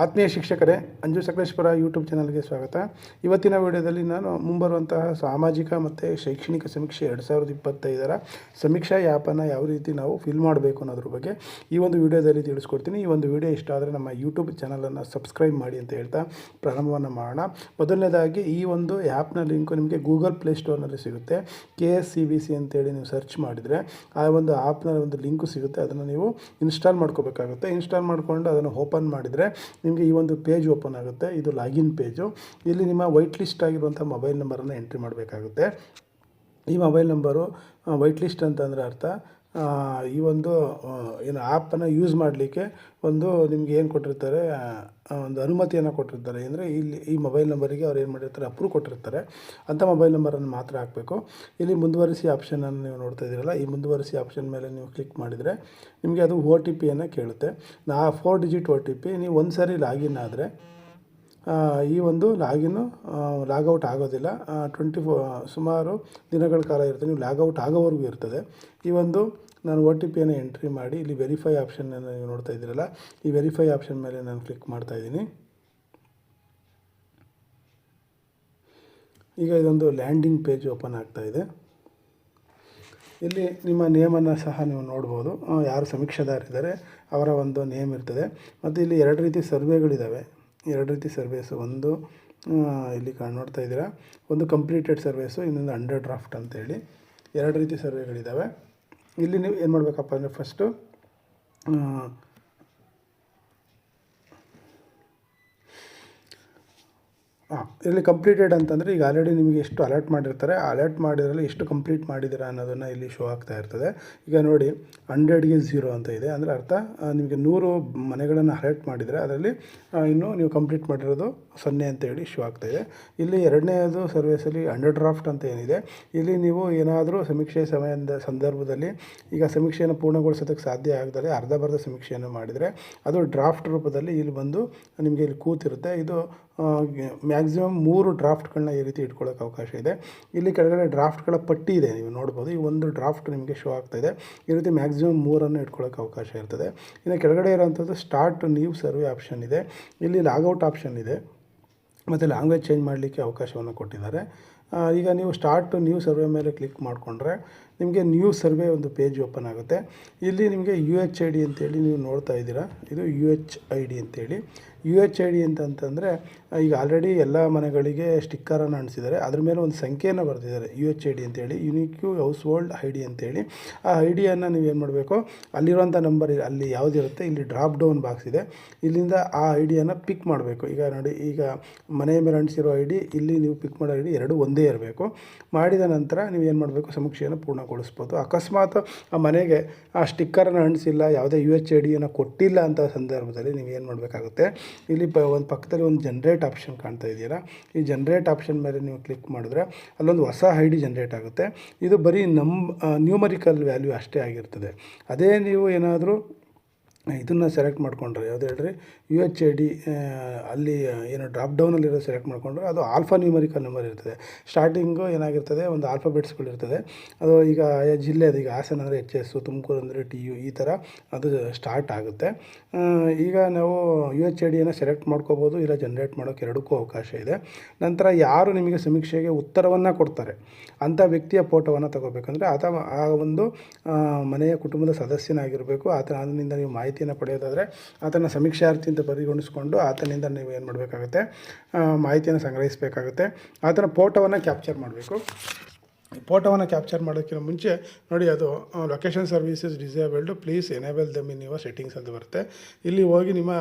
ಆತ್ಮೀಯ ಶಿಕ್ಷಕರೇ, ಅಂಜು ಸಕಲೇಶ್ವರ ಯೂಟ್ಯೂಬ್ ಚಾನಲ್ಗೆ ಸ್ವಾಗತ. ಇವತ್ತಿನ ವಿಡಿಯೋದಲ್ಲಿ ನಾನು ಮುಂಬರುವಂತಹ ಸಾಮಾಜಿಕ ಮತ್ತು ಶೈಕ್ಷಣಿಕ ಸಮೀಕ್ಷೆ ಎರಡು ಸಾವಿರದ ಇಪ್ಪತ್ತೈದರ ಸಮೀಕ್ಷಾ ಆ್ಯಪನ್ನು ಯಾವ ರೀತಿ ನಾವು ಫಿಲ್ ಮಾಡಬೇಕು ಅನ್ನೋದ್ರ ಬಗ್ಗೆ ಈ ಒಂದು ವಿಡಿಯೋದಲ್ಲಿ ತಿಳಿಸ್ಕೊಡ್ತೀನಿ. ಈ ಒಂದು ವಿಡಿಯೋ ಇಷ್ಟ ಆದರೆ ನಮ್ಮ ಯೂಟ್ಯೂಬ್ ಚಾನಲನ್ನು ಸಬ್ಸ್ಕ್ರೈಬ್ ಮಾಡಿ ಅಂತ ಹೇಳ್ತಾ ಪ್ರಾರಂಭವನ್ನು ಮಾಡೋಣ. ಮೊದಲನೇದಾಗಿ ಈ ಒಂದು ಆ್ಯಪ್ನ ಲಿಂಕು ನಿಮಗೆ ಗೂಗಲ್ ಪ್ಲೇ ಸ್ಟೋರ್ನಲ್ಲಿ ಸಿಗುತ್ತೆ. K S C B C ಅಂತೇಳಿ ನೀವು ಸರ್ಚ್ ಮಾಡಿದರೆ ಆ ಒಂದು ಆ್ಯಪ್ನ ಒಂದು ಲಿಂಕು ಸಿಗುತ್ತೆ. ಅದನ್ನು ನೀವು ಇನ್ಸ್ಟಾಲ್ ಮಾಡ್ಕೋಬೇಕಾಗುತ್ತೆ. ಇನ್ಸ್ಟಾಲ್ ಮಾಡಿಕೊಂಡು ಅದನ್ನು ಓಪನ್ ಮಾಡಿದರೆ ನಿಮಗೆ ಈ ಒಂದು ಪೇಜ್ ಓಪನ್ ಆಗುತ್ತೆ. ಇದು ಲಾಗಿನ್ ಪೇಜು. ಇಲ್ಲಿ ನಿಮ್ಮ ವೈಟ್ ಲಿಸ್ಟ್ ಆಗಿರುವಂಥ ಮೊಬೈಲ್ ನಂಬರನ್ನು ಎಂಟ್ರಿ ಮಾಡಬೇಕಾಗುತ್ತೆ. ಈ ಮೊಬೈಲ್ ನಂಬರು ವೈಟ್ ಲಿಸ್ಟ್ ಅಂತಂದರೆ ಅರ್ಥ ಈ ಒಂದು ಏನು ಆ್ಯಪನ್ನು ಯೂಸ್ ಮಾಡಲಿಕ್ಕೆ ಒಂದು ನಿಮ್ಗೆ ಏನು ಕೊಟ್ಟಿರ್ತಾರೆ ಒಂದು ಅನುಮತಿಯನ್ನು ಕೊಟ್ಟಿರ್ತಾರೆ. ಅಂದರೆ ಇಲ್ಲಿ ಈ ಮೊಬೈಲ್ ನಂಬರಿಗೆ ಅವ್ರು ಏನು ಮಾಡಿರ್ತಾರೆ ಅಪ್ರೂವ್ ಕೊಟ್ಟಿರ್ತಾರೆ. ಅಂಥ ಮೊಬೈಲ್ ನಂಬರನ್ನು ಮಾತ್ರ ಹಾಕಬೇಕು. ಇಲ್ಲಿ ಮುಂದುವರಿಸಿ ಆಪ್ಷನನ್ನು ನೀವು ನೋಡ್ತಾ ಇದ್ದೀರಲ್ಲ, ಈ ಮುಂದುವರಿಸಿ ಆಪ್ಷನ್ ಮೇಲೆ ನೀವು ಕ್ಲಿಕ್ ಮಾಡಿದರೆ ನಿಮಗೆ ಅದು ಓ ಟಿ ಪಿಯನ್ನು ಕೇಳುತ್ತೆ. ನಾ four digit O T P ನೀವು ಒಂದು ಸಾರಿ ಲಾಗಿನ್ ಆದರೆ ಈ ಒಂದು ಲಾಗಿನ್ನು ಲಾಗೌಟ್ ಆಗೋದಿಲ್ಲ. ಟ್ವೆಂಟಿ ಫೋ ಸುಮಾರು ದಿನಗಳ ಕಾಲ ಇರುತ್ತೆ. ನೀವು ಲಾಗೌಟ್ ಆಗೋವರೆಗೂ ಇರ್ತದೆ. ಈ ಒಂದು ನಾನು ಒ ಟಿ ಪಿಯನ್ನು ಎಂಟ್ರಿ ಮಾಡಿ ಇಲ್ಲಿ ವೆರಿಫೈ ಆಪ್ಷನನ್ನು ನೀವು ನೋಡ್ತಾ ಇದ್ದೀರಲ್ಲ, ಈ ವೆರಿಫೈ ಆಪ್ಷನ್ ಮೇಲೆ ನಾನು ಕ್ಲಿಕ್ ಮಾಡ್ತಾ ಇದ್ದೀನಿ. ಈಗ ಇದೊಂದು ಲ್ಯಾಂಡಿಂಗ್ ಪೇಜ್ ಓಪನ್ ಆಗ್ತಾ ಇದೆ. ಇಲ್ಲಿ ನಿಮ್ಮ ನೇಮನ್ನು ಸಹ ನೀವು ನೋಡ್ಬೋದು. ಯಾರು ಸಮೀಕ್ಷೆದಾರಿದ್ದಾರೆ, ಅವರ ಒಂದು ನೇಮ್ ಇರ್ತದೆ. ಮತ್ತು ಇಲ್ಲಿ ಎರಡು ರೀತಿ ಸರ್ವೆಗಳಿದ್ದಾವೆ ಎರಡು ರೀತಿ ಸರ್ವೇಸು, ಒಂದು ಇಲ್ಲಿ ಕಾಣ್ ನೋಡ್ತಾ ಇದ್ದೀರಾ? ಒಂದು ಕಂಪ್ಲೀಟೆಡ್ ಸರ್ವೇಸು, ಇನ್ನೊಂದು ಅಂಡರ್ ಡ್ರಾಫ್ಟ್ ಅಂತೇಳಿ. ಎರಡು ರೀತಿ ಸರ್ವೆಗಳಿದ್ದಾವೆ ಇಲ್ಲಿ ನೀವು ಏನು ಮಾಡಬೇಕಪ್ಪ ಅಂದರೆ ಫಸ್ಟು ಹಾಂ, ಇಲ್ಲಿ ಕಂಪ್ಲೀಟೆಡ್ ಅಂತಂದರೆ ಈಗ ಆಲ್ರೆಡಿ ನಿಮಗೆ ಎಷ್ಟು ಅಲರ್ಟ್ ಮಾಡಿರ್ತಾರೆ ಅಲರ್ಟ್ ಮಾಡಿದ್ರಲ್ಲಿ ಎಷ್ಟು ಕಂಪ್ಲೀಟ್ ಮಾಡಿದ್ದೀರಾ ಅನ್ನೋದನ್ನು ಇಲ್ಲಿ ಶೋ ಆಗ್ತಾ ಇರ್ತದೆ. ಈಗ ನೋಡಿ ಹಂಡ್ರೆಡ್ಗೆ ಝೀರೋ ಅಂತ ಇದೆ. ಅಂದರೆ ಅರ್ಥ ನಿಮಗೆ ನೂರು ಮನೆಗಳನ್ನು ಅಲರ್ಟ್ ಮಾಡಿದರೆ ಅದರಲ್ಲಿ ಇನ್ನು ನೀವು ಕಂಪ್ಲೀಟ್ ಮಾಡಿರೋದು ಸೊನ್ನೆ ಅಂತೇಳಿ ಶೋ ಆಗ್ತಾ ಇದೆ. ಇಲ್ಲಿ ಎರಡನೇದು ಸರ್ವೇಸಲ್ಲಿ ಅಂಡರ್ ಡ್ರಾಫ್ಟ್ ಅಂತ ಏನಿದೆ. ಇಲ್ಲಿ ನೀವು ಏನಾದರೂ ಸಮೀಕ್ಷೆ ಸಮಯದ ಸಂದರ್ಭದಲ್ಲಿ ಈಗ ಸಮೀಕ್ಷೆಯನ್ನು ಪೂರ್ಣಗೊಳಿಸೋದಕ್ಕೆ ಸಾಧ್ಯ ಆಗದಲ್ಲಿ ಅರ್ಧ ಬರ್ಧ ಸಮೀಕ್ಷೆಯನ್ನು ಮಾಡಿದರೆ ಅದು ಡ್ರಾಫ್ಟ್ ರೂಪದಲ್ಲಿ ಇಲ್ಲಿ ಬಂದು ನಿಮಗೆ ಇಲ್ಲಿ ಕೂತಿರುತ್ತೆ. ಇದು ಮ್ಯಾಕ್ಸಿಮಮ್ ಮೂರು ಡ್ರಾಫ್ಟ್ಗಳನ್ನ ಈ ರೀತಿ ಇಟ್ಕೊಳ್ಳೋಕೆ ಅವಕಾಶ ಇದೆ. ಇಲ್ಲಿ ಕೆಳಗಡೆ ಡ್ರಾಫ್ಟ್ಗಳ ಪಟ್ಟಿ ಇದೆ, ನೀವು ನೋಡ್ಬೋದು. ಈ ಒಂದು ಡ್ರಾಫ್ಟ್ ನಿಮಗೆ ಶೋ ಆಗ್ತಾ ಇದೆ. ಈ ರೀತಿ ಮ್ಯಾಕ್ಸಿಮಮ್ ಮೂರನ್ನು ಇಟ್ಕೊಳ್ಳೋಕೆ ಅವಕಾಶ ಇರ್ತದೆ. ಇನ್ನು ಕೆಳಗಡೆ ಇರೋಂಥದ್ದು ಸ್ಟಾರ್ಟ್ ನ್ಯೂ ಸರ್ವೆ ಆಪ್ಷನ್ ಇದೆ. ಇಲ್ಲಿ ಲಾಗೌಟ್ ಆಪ್ಷನ್ ಇದೆ. ಮತ್ತು ಲ್ಯಾಂಗ್ವೇಜ್ ಚೇಂಜ್ ಮಾಡಲಿಕ್ಕೆ ಅವಕಾಶವನ್ನು ಕೊಟ್ಟಿದ್ದಾರೆ. ಈಗ ನೀವು ಸ್ಟಾರ್ಟ್ ನ್ಯೂ ಸರ್ವೆ ಮೇಲೆ ಕ್ಲಿಕ್ ಮಾಡಿಕೊಂಡ್ರೆ ನಿಮಗೆ ನ್ಯೂ ಸರ್ವೆ ಒಂದು ಪೇಜ್ ಓಪನ್ ಆಗುತ್ತೆ. ಇಲ್ಲಿ ನಿಮಗೆ ಯು ಎಚ್ ಐ ಡಿ ಅಂತೇಳಿ ನೀವು ನೋಡ್ತಾ ಇದ್ದೀರಾ. ಇದು ಯು ಎಚ್ ಐ ಡಿ ಅಂತೇಳಿ. ಯು ಎಚ್ ಐ ಡಿ ಅಂತಂತಂದರೆ ಈಗ ಆಲ್ರೆಡಿ ಎಲ್ಲ ಮನೆಗಳಿಗೆ ಸ್ಟಿಕ್ಕರನ್ನು ಅಂಟಿಸಿದ್ದಾರೆ. ಅದ್ರ ಮೇಲೆ ಒಂದು ಸಂಖ್ಯೆಯನ್ನು ಬರೆದಿದ್ದಾರೆ. ಯು ಎಚ್ ಐ ಡಿ ಅಂತೇಳಿ unique household I D ಅಂತೇಳಿ. ಆ ಐ ಡಿಯನ್ನು ನೀವೇನು ಮಾಡಬೇಕು? ಅಲ್ಲಿರುವಂಥ ನಂಬರ್ ಅಲ್ಲಿ ಯಾವುದಿರುತ್ತೆ? ಇಲ್ಲಿ ಡ್ರಾಪ್ ಡೌನ್ ಬಾಕ್ಸ್ ಇದೆ. ಇಲ್ಲಿಂದ ಆ ಐ ಡಿಯನ್ನು ಪಿಕ್ ಮಾಡಬೇಕು. ಈಗ ನೋಡಿ, ಈಗ ಮನೆಯ ಮೇಲೆ ಅಂಟಿಸಿರೋ ಐ ಡಿ ಇಲ್ಲಿ ನೀವು ಪಿಕ್ ಮಾಡೋ ಐ ಡಿ ಎರಡು ಒಂದೇ ಇರಬೇಕು. ಮಾಡಿದ ನಂತರ ನೀವು ಏನು ಮಾಡಬೇಕು? ಸಮೀಕ್ಷೆಯನ್ನು ಪೂರ್ಣಗೊಳಿಸ್ಬೋದು ಅಕಸ್ಮಾತ್ ಆ ಮನೆಗೆ ಆ ಸ್ಟಿಕ್ಕರನ್ನು ಅಂಟಿಸಿಲ್ಲ, ಯಾವುದೇ ಯು ಎಚ್ ಐ ಡಿಯನ್ನು ಕೊಟ್ಟಿಲ್ಲ ಅಂತ ಸಂದರ್ಭದಲ್ಲಿ ನೀವು ಏನು ಮಾಡಬೇಕಾಗುತ್ತೆ? ಇಲ್ಲಿ ಪ ಒಂದು ಪಕ್ಕದಲ್ಲಿ ಒಂದು ಜನ್ರೇಟ್ ಆಪ್ಷನ್ ಕಾಣ್ತಾ ಇದೆಯಲ್ಲ. ಈ ಜನ್ರೇಟ್ ಆಪ್ಷನ್ ಮೇಲೆ ನೀವು ಕ್ಲಿಕ್ ಮಾಡಿದ್ರೆ ಅಲ್ಲೊಂದು ಹೊಸ ಐ ಡಿ ಜನ್ರೇಟ್ ಆಗುತ್ತೆ. ಇದು ಬರೀ ನಮ್ಮ ನ್ಯೂಮರಿಕಲ್ ವ್ಯಾಲ್ಯೂ ಅಷ್ಟೇ ಆಗಿರ್ತದೆ. ಅದೇ ನೀವು ಏನಾದರೂ ಇದನ್ನು ಸೆಲೆಕ್ಟ್ ಮಾಡ್ಕೊಂಡ್ರೆ, ಯಾವ್ದು ಹೇಳ್ರಿ? ಯು ಎಚ್ ಐ ಡಿ ಅಲ್ಲಿ ಏನು ಡ್ರಾಪ್ ಡೌನಲ್ಲಿರೋ ಸೆಲೆಕ್ಟ್ ಮಾಡಿಕೊಂಡ್ರೆ ಅದು ಆಲ್ಫಾ ನ್ಯೂಮರಿಕಲ್ ನಂಬರ್ ಇರ್ತದೆ. ಸ್ಟಾರ್ಟಿಂಗು ಏನಾಗಿರ್ತದೆ? ಒಂದು ಆಲ್ಫಾಬೆಟ್ಸ್ಗಳಿರ್ತದೆ ಅದು ಈಗ ಆಯಾ ಜಿಲ್ಲೆ ಅದು ಈಗ ಹಾಸನ ಅಂದರೆ ಎಚ್ ಎಸ್ಸು ತುಮಕೂರು ಅಂದರೆ ಟಿ ಯು ಈ ಥರ ಅದು ಸ್ಟಾರ್ಟ್ ಆಗುತ್ತೆ. ಈಗ ನಾವು ಯು ಎಚ್ ಐ ಡಿಯನ್ನು ಸೆಲೆಕ್ಟ್ ಮಾಡ್ಕೋಬೋದು, ಇಲ್ಲ ಜನ್ರೇಟ್ ಮಾಡೋಕ್ಕೆ ಎರಡಕ್ಕೂ ಅವಕಾಶ ಇದೆ. ನಂತರ ಯಾರು ನಿಮಗೆ ಸಮೀಕ್ಷೆಗೆ ಉತ್ತರವನ್ನು ಕೊಡ್ತಾರೆ? ಅಂಥ ವ್ಯಕ್ತಿಯ ಫೋಟೋವನ್ನು ತಗೋಬೇಕಂದ್ರೆ ಆತ, ಆ ಒಂದು ಮನೆಯ ಕುಟುಂಬದ ಸದಸ್ಯನಾಗಿರಬೇಕು. ಆತನ ಅದರಿಂದ ನೀವು ಮಾಹಿತಿಯನ್ನು ಪಡೆಯೋದಾದರೆ ಆತನ ಸಮೀಕ್ಷಾರ್ಥಿ ಅಂತ ಪರಿಗಣಿಸ್ಕೊಂಡು ಆತನಿಂದ ನೀವು ಏನು ಮಾಡಬೇಕಾಗುತ್ತೆ ಮಾಹಿತಿಯನ್ನು ಸಂಗ್ರಹಿಸಬೇಕಾಗುತ್ತೆ. ಆತನ ಫೋಟೋವನ್ನು ಕ್ಯಾಪ್ಚರ್ ಮಾಡಬೇಕು. ಫೋಟೋವನ್ನು ಕ್ಯಾಪ್ಚರ್ ಮಾಡೋಕ್ಕಿಂತ ಮುಂಚೆ ನೋಡಿ ಅದು location services disabled please enable them in your settings ಅಂತ ಬರುತ್ತೆ. ಇಲ್ಲಿ ಹೋಗಿ ನಿಮ್ಮ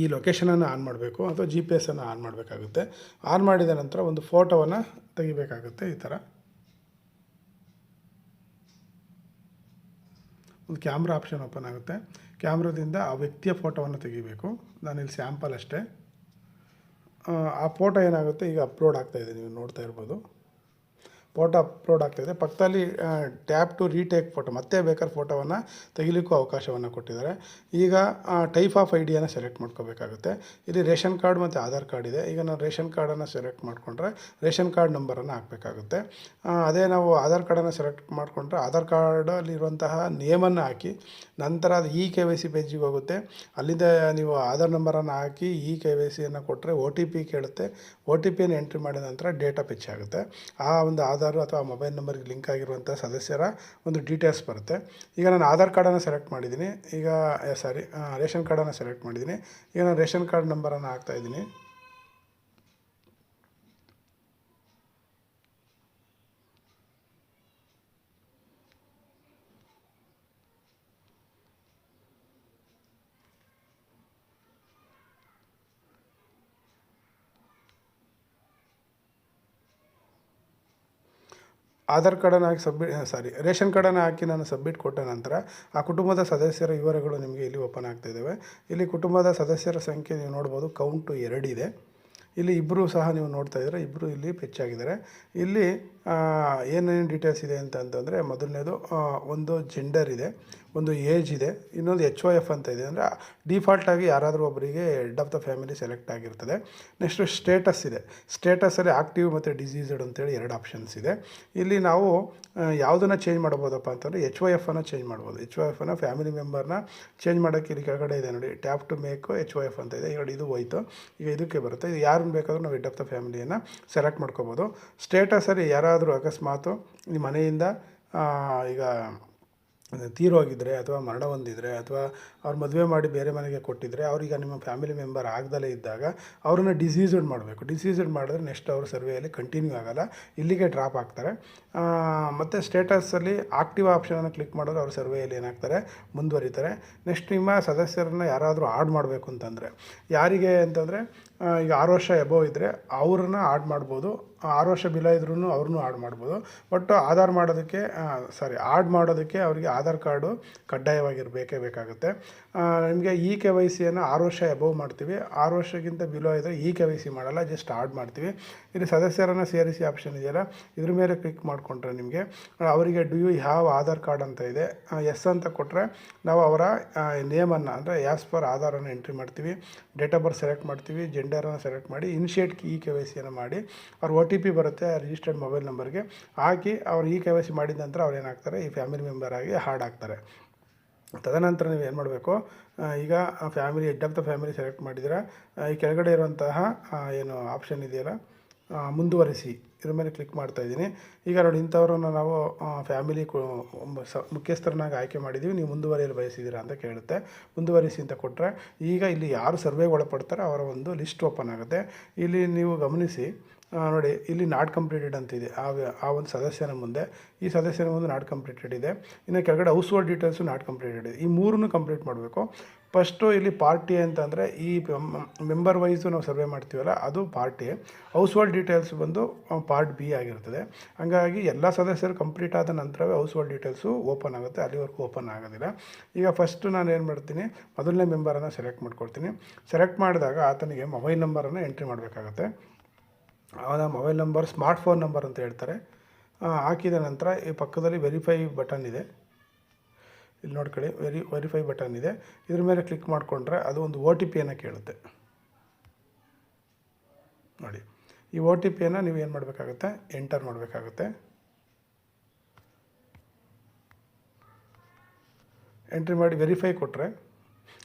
ಈ ಲೊಕೇಶನನ್ನು ಆನ್ ಮಾಡಬೇಕು ಅಥವಾ ಜಿ ಪಿ ಎಸ್ಸನ್ನು ಆನ್ ಮಾಡಬೇಕಾಗುತ್ತೆ. ಆನ್ ಮಾಡಿದ ನಂತರ ಒಂದು ಫೋಟೋವನ್ನು ತೆಗಿಬೇಕಾಗುತ್ತೆ ಈ ಥರ. ಒಂದು ಕ್ಯಾಮ್ರಾ ಆಪ್ಷನ್ ಓಪನ್ ಆಗುತ್ತೆ. ಕ್ಯಾಮ್ರಾದಿಂದ ಆ ವ್ಯಕ್ತಿಯ ಫೋಟೋವನ್ನು ತೆಗಿಬೇಕು. ನಾನಿಲ್ಲಿ ಸ್ಯಾಂಪಲ್ ಅಷ್ಟೇ. ಆ, ಫೋಟೋ ಏನಾಗುತ್ತೆ? ಈಗ ಅಪ್ಲೋಡ್ ಆಗ್ತಾಯಿದೆ ನೀವು ನೋಡ್ತಾ ಇರ್ಬೋದು. ಫೋಟೋ ಅಪ್ಲೋಡ್ ಆಗ್ತಾಯಿದೆ ಪಕ್ಕದಲ್ಲಿ ಟ್ಯಾಪ್ ಟು ರೀಟೇಕ್ ಫೋಟೋ, ಮತ್ತೆ ಬೇಕಾದ್ರೆ ಫೋಟೋವನ್ನು ತೆಗಿಲಿಕ್ಕೂ ಅವಕಾಶವನ್ನು ಕೊಟ್ಟಿದ್ದಾರೆ. ಈಗ ಟೈಪ್ ಆಫ್ ಐ ಡಿಯನ್ನು ಸೆಲೆಕ್ಟ್ ಮಾಡ್ಕೋಬೇಕಾಗುತ್ತೆ. ಇಲ್ಲಿ ರೇಷನ್ ಕಾರ್ಡ್ ಮತ್ತು ಆಧಾರ್ ಕಾರ್ಡ್ ಇದೆ. ಈಗ ನಾವು ರೇಷನ್ ಕಾರ್ಡನ್ನು ಸೆಲೆಕ್ಟ್ ಮಾಡಿಕೊಂಡ್ರೆ ರೇಷನ್ ಕಾರ್ಡ್ ನಂಬರನ್ನು ಹಾಕಬೇಕಾಗುತ್ತೆ. ಅದೇ ನಾವು ಆಧಾರ್ ಕಾರ್ಡನ್ನು ಸೆಲೆಕ್ಟ್ ಮಾಡಿಕೊಂಡ್ರೆ ಆಧಾರ್ ಕಾರ್ಡಲ್ಲಿರುವಂತಹ ನೇಮನ್ನು ಹಾಕಿ, ನಂತರ ಅದು ಇ ಕೆ ವೈ ಸಿ ಪೇಜಿಗೆ ಹೋಗುತ್ತೆ. ಅಲ್ಲಿಂದ ನೀವು ಆಧಾರ್ ನಂಬರನ್ನು ಹಾಕಿ ಇ ಕೆ ವೈ ಸಿಯನ್ನು ಕೊಟ್ಟರೆ ಒ ಟಿ ಪಿ ಕೇಳುತ್ತೆ. ಒ ಟಿ ಪಿಯನ್ನು ಎಂಟ್ರಿ ಮಾಡಿದ ನಂತರ ಡೇಟಾ ಪೆಚ್ ಆಗುತ್ತೆ. ಆ ಒಂದು ಆಧಾರು ಅಥವಾ ಮೊಬೈಲ್ ನಂಬರ್ಗೆ ಲಿಂಕ್ ಆಗಿರುವಂಥ ಸದಸ್ಯರ ಒಂದು ಡೀಟೇಲ್ಸ್ ಬರುತ್ತೆ. ಈಗ ನಾನು ಆಧಾರ್ ಕಾರ್ಡನ್ನು ಸೆಲೆಕ್ಟ್ ಮಾಡಿದ್ದೀನಿ. ಈಗ ಸಾರಿ ರೇಷನ್ ಕಾರ್ಡನ್ನು ಸೆಲೆಕ್ಟ್ ಮಾಡಿದ್ದೀನಿ. ಈಗ ನಾನು ರೇಷನ್ ಕಾರ್ಡ್ ನಂಬರನ್ನು ಹಾಕ್ತಾ ಆಧಾರ್ ಕಾರ್ಡನ್ನು ಹಾಕಿ ಸಬ್ಮಿಟ್ ಸಾರಿ ರೇಷನ್ ಕಾರ್ಡನ್ನು ಹಾಕಿ ನಾನು ಸಬ್ಮಿಟ್ ಕೊಟ್ಟ ನಂತರ ಆ ಕುಟುಂಬದ ಸದಸ್ಯರ ವಿವರಗಳು ನಿಮಗೆ ಇಲ್ಲಿ ಓಪನ್ ಆಗ್ತಾ ಇದ್ದಾವೆ. ಇಲ್ಲಿ ಕುಟುಂಬದ ಸದಸ್ಯರ ಸಂಖ್ಯೆ ನೀವು ನೋಡ್ಬೋದು ಕೌಂಟು ಎರಡಿದೆ ಇಲ್ಲಿ ಇಬ್ಬರು ಸಹ ನೀವು ನೋಡ್ತಾ ಇದ್ದೀರ ಇಬ್ಬರು ಇಲ್ಲಿ ಪೆಚ್ಚಾಗಿದ್ದಾರೆ ಇಲ್ಲಿ ಏನೇನು ಡೀಟೇಲ್ಸ್ ಇದೆ ಅಂತ ಅಂತಂದರೆ ಮೊದಲನೇದು ಒಂದು ಜೆಂಡರ್ ಇದೆ, ಒಂದು ಏಜ್ ಇದೆ, ಇನ್ನೊಂದು ಎಚ್ ಒ ಎಫ್ ಅಂತ ಇದೆ. ಅಂದರೆ ಡಿಫಾಲ್ಟಾಗಿ ಯಾರಾದರೂ ಒಬ್ಬರಿಗೆ head of the family select ಆಗಿರ್ತದೆ. ನೆಕ್ಸ್ಟು ಸ್ಟೇಟಸ್ ಇದೆ. ಸ್ಟೇಟಸಲ್ಲಿ ಆಕ್ಟಿವ್ ಮತ್ತು ಡಿಸೀಸಡ್ ಅಂತೇಳಿ ಎರಡು ಆಪ್ಷನ್ಸ್ ಇದೆ. ಇಲ್ಲಿ ನಾವು ಯಾವುದನ್ನು ಚೇಂಜ್ ಮಾಡ್ಬೋದಪ್ಪ ಅಂತಂದರೆ ಎಚ್ ಒ ಎಫನ್ನು ಚೇಂಜ್ ಮಾಡ್ಬೋದು. ಎಚ್ ಒ ಎಫನ್ನು ಫ್ಯಾಮಿಲಿ ಮೆಂಬರ್ನ ಚೇಂಜ್ ಮಾಡೋಕ್ಕೆ ಇಲ್ಲಿ ಕೆಳಗಡೆ ಇದೆ ನೋಡಿ. Tap to make H O F ಅಂತ ಇದೆ. ಎರಡು ಇದು ಹೋಯ್ತು. ಈಗ ಇದಕ್ಕೆ ಬರುತ್ತೆ. ಇದು ಯಾರನ್ನು ಬೇಕಾದರೂ ನಾವು ಹೆಡ್ ಆಫ್ ದ ಫ್ಯಾಮಿಲಿಯನ್ನು ಸೆಲೆಕ್ಟ್ ಮಾಡ್ಕೋಬೋದು. ಸ್ಟೇಟಸಲ್ಲಿ ಯಾರಾದರೂ ಅಕಸ್ಮಾತು ನಿಮ್ಮ ಮನೆಯಿಂದ ಈಗ ತೀರೋಗಿದ್ದರೆ ಅಥವಾ ಮರಣ ಹೊಂದಿದ್ರೆ ಅಥವಾ ಅವ್ರು ಮದುವೆ ಮಾಡಿ ಬೇರೆ ಮನೆಗೆ ಕೊಟ್ಟಿದ್ದರೆ ಅವ್ರಿಗೆ ನಿಮ್ಮ ಫ್ಯಾಮಿಲಿ ಮೆಂಬರ್ ಆಗ್ದಲೇ ಇದ್ದಾಗ ಅವ್ರನ್ನ ಡಿಸೀಸಡ್ ಮಾಡಬೇಕು. ಡಿಸೀಸಡ್ ಮಾಡಿದ್ರೆ ನೆಕ್ಸ್ಟ್ ಅವ್ರ ಸರ್ವೆಯಲ್ಲಿ ಕಂಟಿನ್ಯೂ ಆಗೋಲ್ಲ. ಇಲ್ಲಿಗೆ ಡ್ರಾಪ್ ಆಗ್ತಾರೆ. ಮತ್ತು ಸ್ಟೇಟಸಲ್ಲಿ ಆಕ್ಟಿವ್ ಆಪ್ಷನನ್ನು ಕ್ಲಿಕ್ ಮಾಡಿದ್ರೆ ಅವ್ರ ಸರ್ವೆಯಲ್ಲಿ ಏನಾಗ್ತಾರೆ? ಮುಂದುವರಿತಾರೆ. ನೆಕ್ಸ್ಟ್ ನಿಮ್ಮ ಸದಸ್ಯರನ್ನು ಯಾರಾದರೂ ಆಡ್ ಮಾಡಬೇಕು ಅಂತಂದರೆ, ಯಾರಿಗೆ ಅಂತಂದರೆ ಈಗ ಆರು ವರ್ಷ ಎಬೋ ಇದ್ದರೆ ಅವ್ರನ್ನ ಆಡ್ ಮಾಡ್ಬೋದು. ಆರು ವರ್ಷ ಬಿಲ ಇದ್ರೂ ಅವ್ರನ್ನೂ ಆಡ್ ಮಾಡ್ಬೋದು. ಬಟ್ ಆಧಾರ್ ಮಾಡೋದಕ್ಕೆ ಸಾರಿ ಆಡ್ ಮಾಡೋದಕ್ಕೆ ಅವರಿಗೆ ಆಧಾರ್ ಕಾರ್ಡು ಕಡ್ಡಾಯವಾಗಿರಬೇಕೇ ಬೇಕಾಗುತ್ತೆ. ನಿಮಗೆ ಇ ಕೆ ವೈ ಸಿಯನ್ನು ಆರು ವರ್ಷ ಎಬೋವ್ ಮಾಡ್ತೀವಿ. ಆರು ವರ್ಷಕ್ಕಿಂತ ಬಿಲೋ ಇದ್ದರೆ ಇ ಕೆ ವೈ ಸಿ ಮಾಡಲ್ಲ ಜಸ್ಟ್ ಆಡ್ ಮಾಡ್ತೀವಿ. ಇಲ್ಲಿ ಸದಸ್ಯರನ್ನು ಸೇರಿಸಿ ಆಪ್ಷನ್ ಇದೆಯಲ್ಲ, ಇದ್ರ ಮೇಲೆ ಕ್ಲಿಕ್ ಮಾಡಿಕೊಂಡ್ರೆ ನಿಮಗೆ, ಅವರಿಗೆ do you have Aadhaar card ಅಂತ ಇದೆ. ಎಸ್ ಅಂತ ಕೊಟ್ಟರೆ ನಾವು ಅವರ ನೇಮನ್ನು ಅಂದರೆ ಆ್ಯಸ್ ಪರ್ ಆಧಾರನ್ನು ಎಂಟ್ರಿ ಮಾಡ್ತೀವಿ. ಡೇಟ್ ಆಫ್ ಬರ್ತ್ ಸೆಲೆಕ್ಟ್ ಮಾಡ್ತೀವಿ ಜೆಂಡರನ್ನು ಸೆಲೆಕ್ಟ್ ಮಾಡಿ ಇನಿಷಿಯೇಟ್ ಇ ಕೆ ವೈ ಸಿಯನ್ನು ಮಾಡಿ, ಅವ್ರ ಒ ಟಿ ಪಿ ಬರುತ್ತೆ ರಿಜಿಸ್ಟರ್ಡ್ ಮೊಬೈಲ್ ನಂಬರ್ಗೆ ಹಾಕಿ ಅವ್ರು ಇ ಕೆ ವೈ ಸಿ ಮಾಡಿದ ನಂತರ ಅವ್ರು ಏನಾಗ್ತಾರೆ, ಈ ಫ್ಯಾಮಿಲಿ ಮೆಂಬರ್ ಆಗಿ ಹಾರ್ಡ್ ಆಗ್ತಾರೆ. ತದನಂತರ ನೀವು ಏನು ಮಾಡಬೇಕು ಈಗ family head of the family select ಮಾಡಿದರೆ ಈ ಕೆಳಗಡೆ ಇರುವಂತಹ ಏನು ಆಪ್ಷನ್ ಇದೆಯಲ್ಲ ಮುಂದುವರಿಸಿ. ಇದ್ರ ಮೇಲೆ ಕ್ಲಿಕ್ ಮಾಡ್ತಾ ಇದ್ದೀನಿ. ಈಗ ನೋಡಿ, ಇಂಥವ್ರನ್ನ ನಾವು ಫ್ಯಾಮಿಲಿ ಸ, ಮುಖ್ಯಸ್ಥರನ್ನಾಗಿ ಆಯ್ಕೆ ಮಾಡಿದ್ದೀವಿ ನೀವು ಮುಂದುವರಿಯಲು ಬಯಸಿದ್ದೀರಾ ಅಂತ ಕೇಳುತ್ತೆ. ಮುಂದುವರಿಸಿ ಅಂತ ಕೊಟ್ಟರೆ ಈಗ ಇಲ್ಲಿ ಯಾರು ಸರ್ವೆಗೆ ಒಳಪಡ್ತಾರೋ ಅವರ ಒಂದು ಲಿಸ್ಟ್ ಓಪನ್ ಆಗುತ್ತೆ. ಇಲ್ಲಿ ನೀವು ಗಮನಿಸಿ ನೋಡಿ, ಇಲ್ಲಿ ನಾಟ್ ಕಂಪ್ಲೀಟೆಡ್ ಅಂತ ಇದೆ. ಆ ಆ ಒಂದು ಸದಸ್ಯನ ಮುಂದೆ, ಈ ಸದಸ್ಯನ ಮುಂದೆ ನಾಟ್ ಕಂಪ್ಲೀಟೆಡ್ ಇದೆ. ಇನ್ನು ಕೆಳಗಡೆ household details not completed ಇದೆ. ಈ ಮೂರನ್ನು ಕಂಪ್ಲೀಟ್ ಮಾಡಬೇಕು. ಫಸ್ಟು ಇಲ್ಲಿ ಪಾರ್ಟಿ ಅಂತಂದರೆ ಈ ಮೆಂಬರ್ ವೈಸು ನಾವು ಸರ್ವೆ ಮಾಡ್ತೀವಲ್ಲ, ಅದು ಪಾರ್ಟಿ ಹೌಸ್ ಹೋಲ್ಡ್ ಡೀಟೇಲ್ಸ್ ಬಂದು ಪಾರ್ಟ್ ಬಿ ಆಗಿರ್ತದೆ. ಹಾಗಾಗಿ ಎಲ್ಲ ಸದಸ್ಯರು ಕಂಪ್ಲೀಟ್ ಆದ ನಂತರವೇ ಹೌಸ್ ಹೋಲ್ಡ್ ಡೀಟೇಲ್ಸು ಓಪನ್ ಆಗುತ್ತೆ. ಅಲ್ಲಿವರೆಗೂ ಓಪನ್ ಆಗೋದಿಲ್ಲ. ಈಗ ಫಸ್ಟು ನಾನು ಏನು ಮಾಡ್ತೀನಿ, ಮೊದಲನೇ ಮೆಂಬರನ್ನು ಸೆಲೆಕ್ಟ್ ಮಾಡ್ಕೊಳ್ತೀನಿ. ಸೆಲೆಕ್ಟ್ ಮಾಡಿದಾಗ ಆತನಿಗೆ ಮೊಬೈಲ್ ನಂಬರನ್ನು ಎಂಟ್ರಿ ಮಾಡಬೇಕಾಗತ್ತೆ. ಅವನ mobile number smart phone number ಅಂತ ಹೇಳ್ತಾರೆ. ಹಾಕಿದ ನಂತರ ಈ ಪಕ್ಕದಲ್ಲಿ ವೆರಿಫೈ ಬಟನ್ ಇದೆ. ಇಲ್ಲಿ ನೋಡ್ಕೊಳ್ಳಿ ವೆರಿ ವೆರಿಫೈ ಬಟನ್ ಇದೆ. ಇದ್ರ ಮೇಲೆ ಕ್ಲಿಕ್ ಮಾಡಿಕೊಂಡ್ರೆ ಅದು ಒಂದು ಒ ಟಿ ಪಿಯನ್ನು ಕೇಳುತ್ತೆ. ನೋಡಿ, ಈ ಒ ಟಿ ಪಿಯನ್ನು ನೀವು ಏನು ಮಾಡಬೇಕಾಗುತ್ತೆ? ಎಂಟರ್ ಮಾಡಬೇಕಾಗುತ್ತೆ. ಎಂಟ್ರಿ ಮಾಡಿ ವೆರಿಫೈ ಕೊಟ್ಟರೆ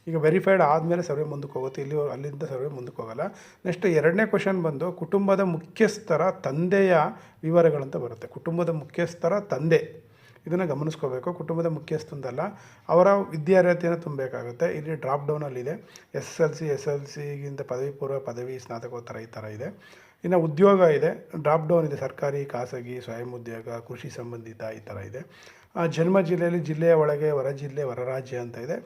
ಈಗ ವೆರಿಫೈಡ್ ಆದಮೇಲೆ ಸರ್ವೆ ಮುಂದಕ್ಕೆ ಹೋಗುತ್ತೆ. ಇಲ್ಲಿ ಅಲ್ಲಿಂದ ಸರ್ವೆ ಮುಂದಕ್ಕೆ ಹೋಗಲ್ಲ. ನೆಕ್ಸ್ಟ್ ಎರಡನೇ ಕ್ವಶನ್ ಬಂದು ಕುಟುಂಬದ ಮುಖ್ಯಸ್ಥರ ತಂದೆಯ ವಿವರಗಳಂತ ಬರುತ್ತೆ. ಕುಟುಂಬದ ಮುಖ್ಯಸ್ಥರ ತಂದೆ. ಇದನ್ನು ಗಮನಿಸ್ಕೋಬೇಕು. ಕುಟುಂಬದ ಮುಖ್ಯಸ್ಥಂದಲ್ಲ ಅವರ ವಿದ್ಯಾರ್ಹತೆಯನ್ನು ತುಂಬಬೇಕಾಗುತ್ತೆ. ಇಲ್ಲಿ drop ಡೌನಲ್ಲಿದೆ S L C S L ಸಿಗಿಂತ ಪದವಿ ಪೂರ್ವ ಪದವಿ, ಸ್ನಾತಕೋತ್ತರ ಈ ಥರ ಇದೆ. ಇನ್ನು ಉದ್ಯೋಗ ಇದೆ. ಡ್ರಾಪ್ ಡೌನ್ ಇದೆ. ಸರ್ಕಾರಿ, ಖಾಸಗಿ, ಸ್ವಯಂ ಉದ್ಯೋಗ, ಕೃಷಿ ಸಂಬಂಧಿತ ಈ ಥರ ಇದೆ. ಜನ್ಮ ಜಿಲ್ಲೆಯಲ್ಲಿ ಜಿಲ್ಲೆಯ ಒಳಗೆ ಹೊರ ಜಿಲ್ಲೆ, ಹೊರ ರಾಜ್ಯ ಅಂತ ಇದೆ.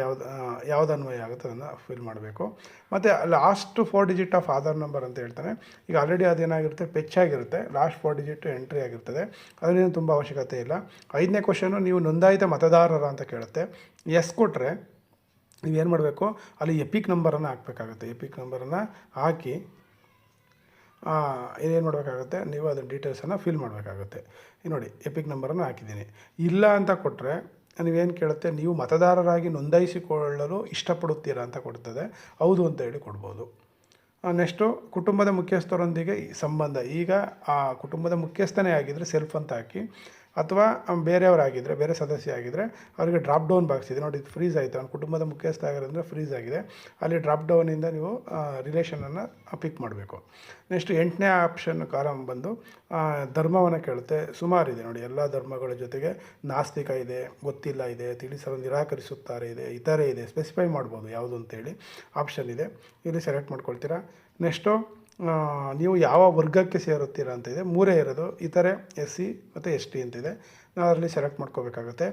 ಯಾವ್ದು ಯಾವ್ದು ಅನ್ವಯ ಆಗುತ್ತೆ ಅದನ್ನು ಫಿಲ್ ಮಾಡಬೇಕು. ಮತ್ತು last four digit of Aadhaar number ಅಂತ ಹೇಳ್ತಾನೆ ಈಗ ಆಲ್ರೆಡಿ ಅದೇನಾಗಿರುತ್ತೆ ಪೆಚ್ಚಾಗಿರುತ್ತೆ. ಲಾಸ್ಟ್ ಫೋರ್ ಡಿಜಿಟ್ ಎಂಟ್ರಿ ಆಗಿರ್ತದೆ. ಅದರಿಂದ ತುಂಬ ಅವಶ್ಯಕತೆ ಇಲ್ಲ. ಐದನೇ ಕ್ವಶನು ನೀವು ನೋಂದಾಯಿತ ಮತದಾರರ ಅಂತ ಕೇಳುತ್ತೆ. ಎಸ್ ಕೊಟ್ಟರೆ ನೀವು ಏನು ಮಾಡಬೇಕು? ಅಲ್ಲಿ ಎಪಿಕ್ ನಂಬರನ್ನು ಹಾಕಬೇಕಾಗುತ್ತೆ. ಎಪಿಕ್ ನಂಬರನ್ನು ಹಾಕಿ ಏನು ಮಾಡಬೇಕಾಗುತ್ತೆ? ನೀವು ಅದರ ಡೀಟೇಲ್ಸನ್ನು ಫಿಲ್ ಮಾಡಬೇಕಾಗುತ್ತೆ. ನೋಡಿ ಎಪಿಕ್ ನಂಬರನ್ನು ಹಾಕಿದ್ದೀನಿ. ಇಲ್ಲ ಅಂತ ಕೊಟ್ಟರೆ ನೀವೇನು ಕೇಳುತ್ತೆ? ನೀವು ಮತದಾರರಾಗಿ ನೋಂದಾಯಿಸಿಕೊಳ್ಳಲು ಇಷ್ಟಪಡುತ್ತೀರಾ ಅಂತ ಕೊಡ್ತದೆ. ಹೌದು ಅಂತ ಹೇಳಿ ಕೊಡ್ಬೋದು. ನೆಕ್ಸ್ಟು ಕುಟುಂಬದ ಮುಖ್ಯಸ್ಥರೊಂದಿಗೆ ಸಂಬಂಧ. ಈಗ ಆ ಕುಟುಂಬದ ಮುಖ್ಯಸ್ಥನೇ ಆಗಿದ್ದರೆ ಸೆಲ್ಫ್ ಅಂತ ಹಾಕಿ ಅಥವಾ ಬೇರೆಯವರಾಗಿದ್ದರೆ ಬೇರೆ ಸದಸ್ಯ ಆಗಿದ್ದರೆ ಅವರಿಗೆ ಡ್ರಾಪ್ ಡೌನ್ ಬಾಕ್ಸ್ ಇದೆ. ನೋಡಿ, ಇದು ಫ್ರೀಸ್ ಆಯಿತು. ಅವ್ನ ಕುಟುಂಬದ ಮುಖ್ಯಸ್ಥ ಆಗಿರೋದ್ರಿಂದ ಫ್ರೀಸ್ ಆಗಿದೆ. ಅಲ್ಲಿ ಡ್ರಾಪ್ ಡೌನಿಂದ ನೀವು ರಿಲೇಷನನ್ನು ಪಿಕ್ ಮಾಡಬೇಕು. ನೆಕ್ಸ್ಟ್ ಎಂಟನೇ ಆಪ್ಷನ್ ಕಾಲಮ್ ಬಂದು ಧರ್ಮವನ್ನು ಕೇಳುತ್ತೆ. ಸುಮಾರಿದೆ ನೋಡಿ, ಎಲ್ಲ ಧರ್ಮಗಳ ಜೊತೆಗೆ ನಾಸ್ತಿಕ ಇದೆ, ಗೊತ್ತಿಲ್ಲ ಇದೆ, ತಿಳಿಸಲು ನಿರಾಕರಿಸುತ್ತಾರೆ ಇದೆ, ಇತರೆ ಇದೆ. ಸ್ಪೆಸಿಫೈ ಮಾಡ್ಬೋದು ಯಾವುದು ಅಂತೇಳಿ. ಆಪ್ಷನ್ ಇದೆ. ಇಲ್ಲಿ ಸೆಲೆಕ್ಟ್ ಮಾಡ್ಕೊಳ್ತೀರಾ? ನೆಕ್ಸ್ಟು ನೀವು ಯಾವ ವರ್ಗಕ್ಕೆ ಸೇರುತ್ತೀರಾ ಅಂತ ಇದೆ. ಮೂರೇ ಇರೋದು. ಇತರೆ ಎಸ್ ಸಿ ಮತ್ತು ಎಸ್ ಟಿ ಅಂತಿದೆ ನಾವು ಅದರಲ್ಲಿ ಸೆಲೆಕ್ಟ್ ಮಾಡ್ಕೋಬೇಕಾಗುತ್ತೆ.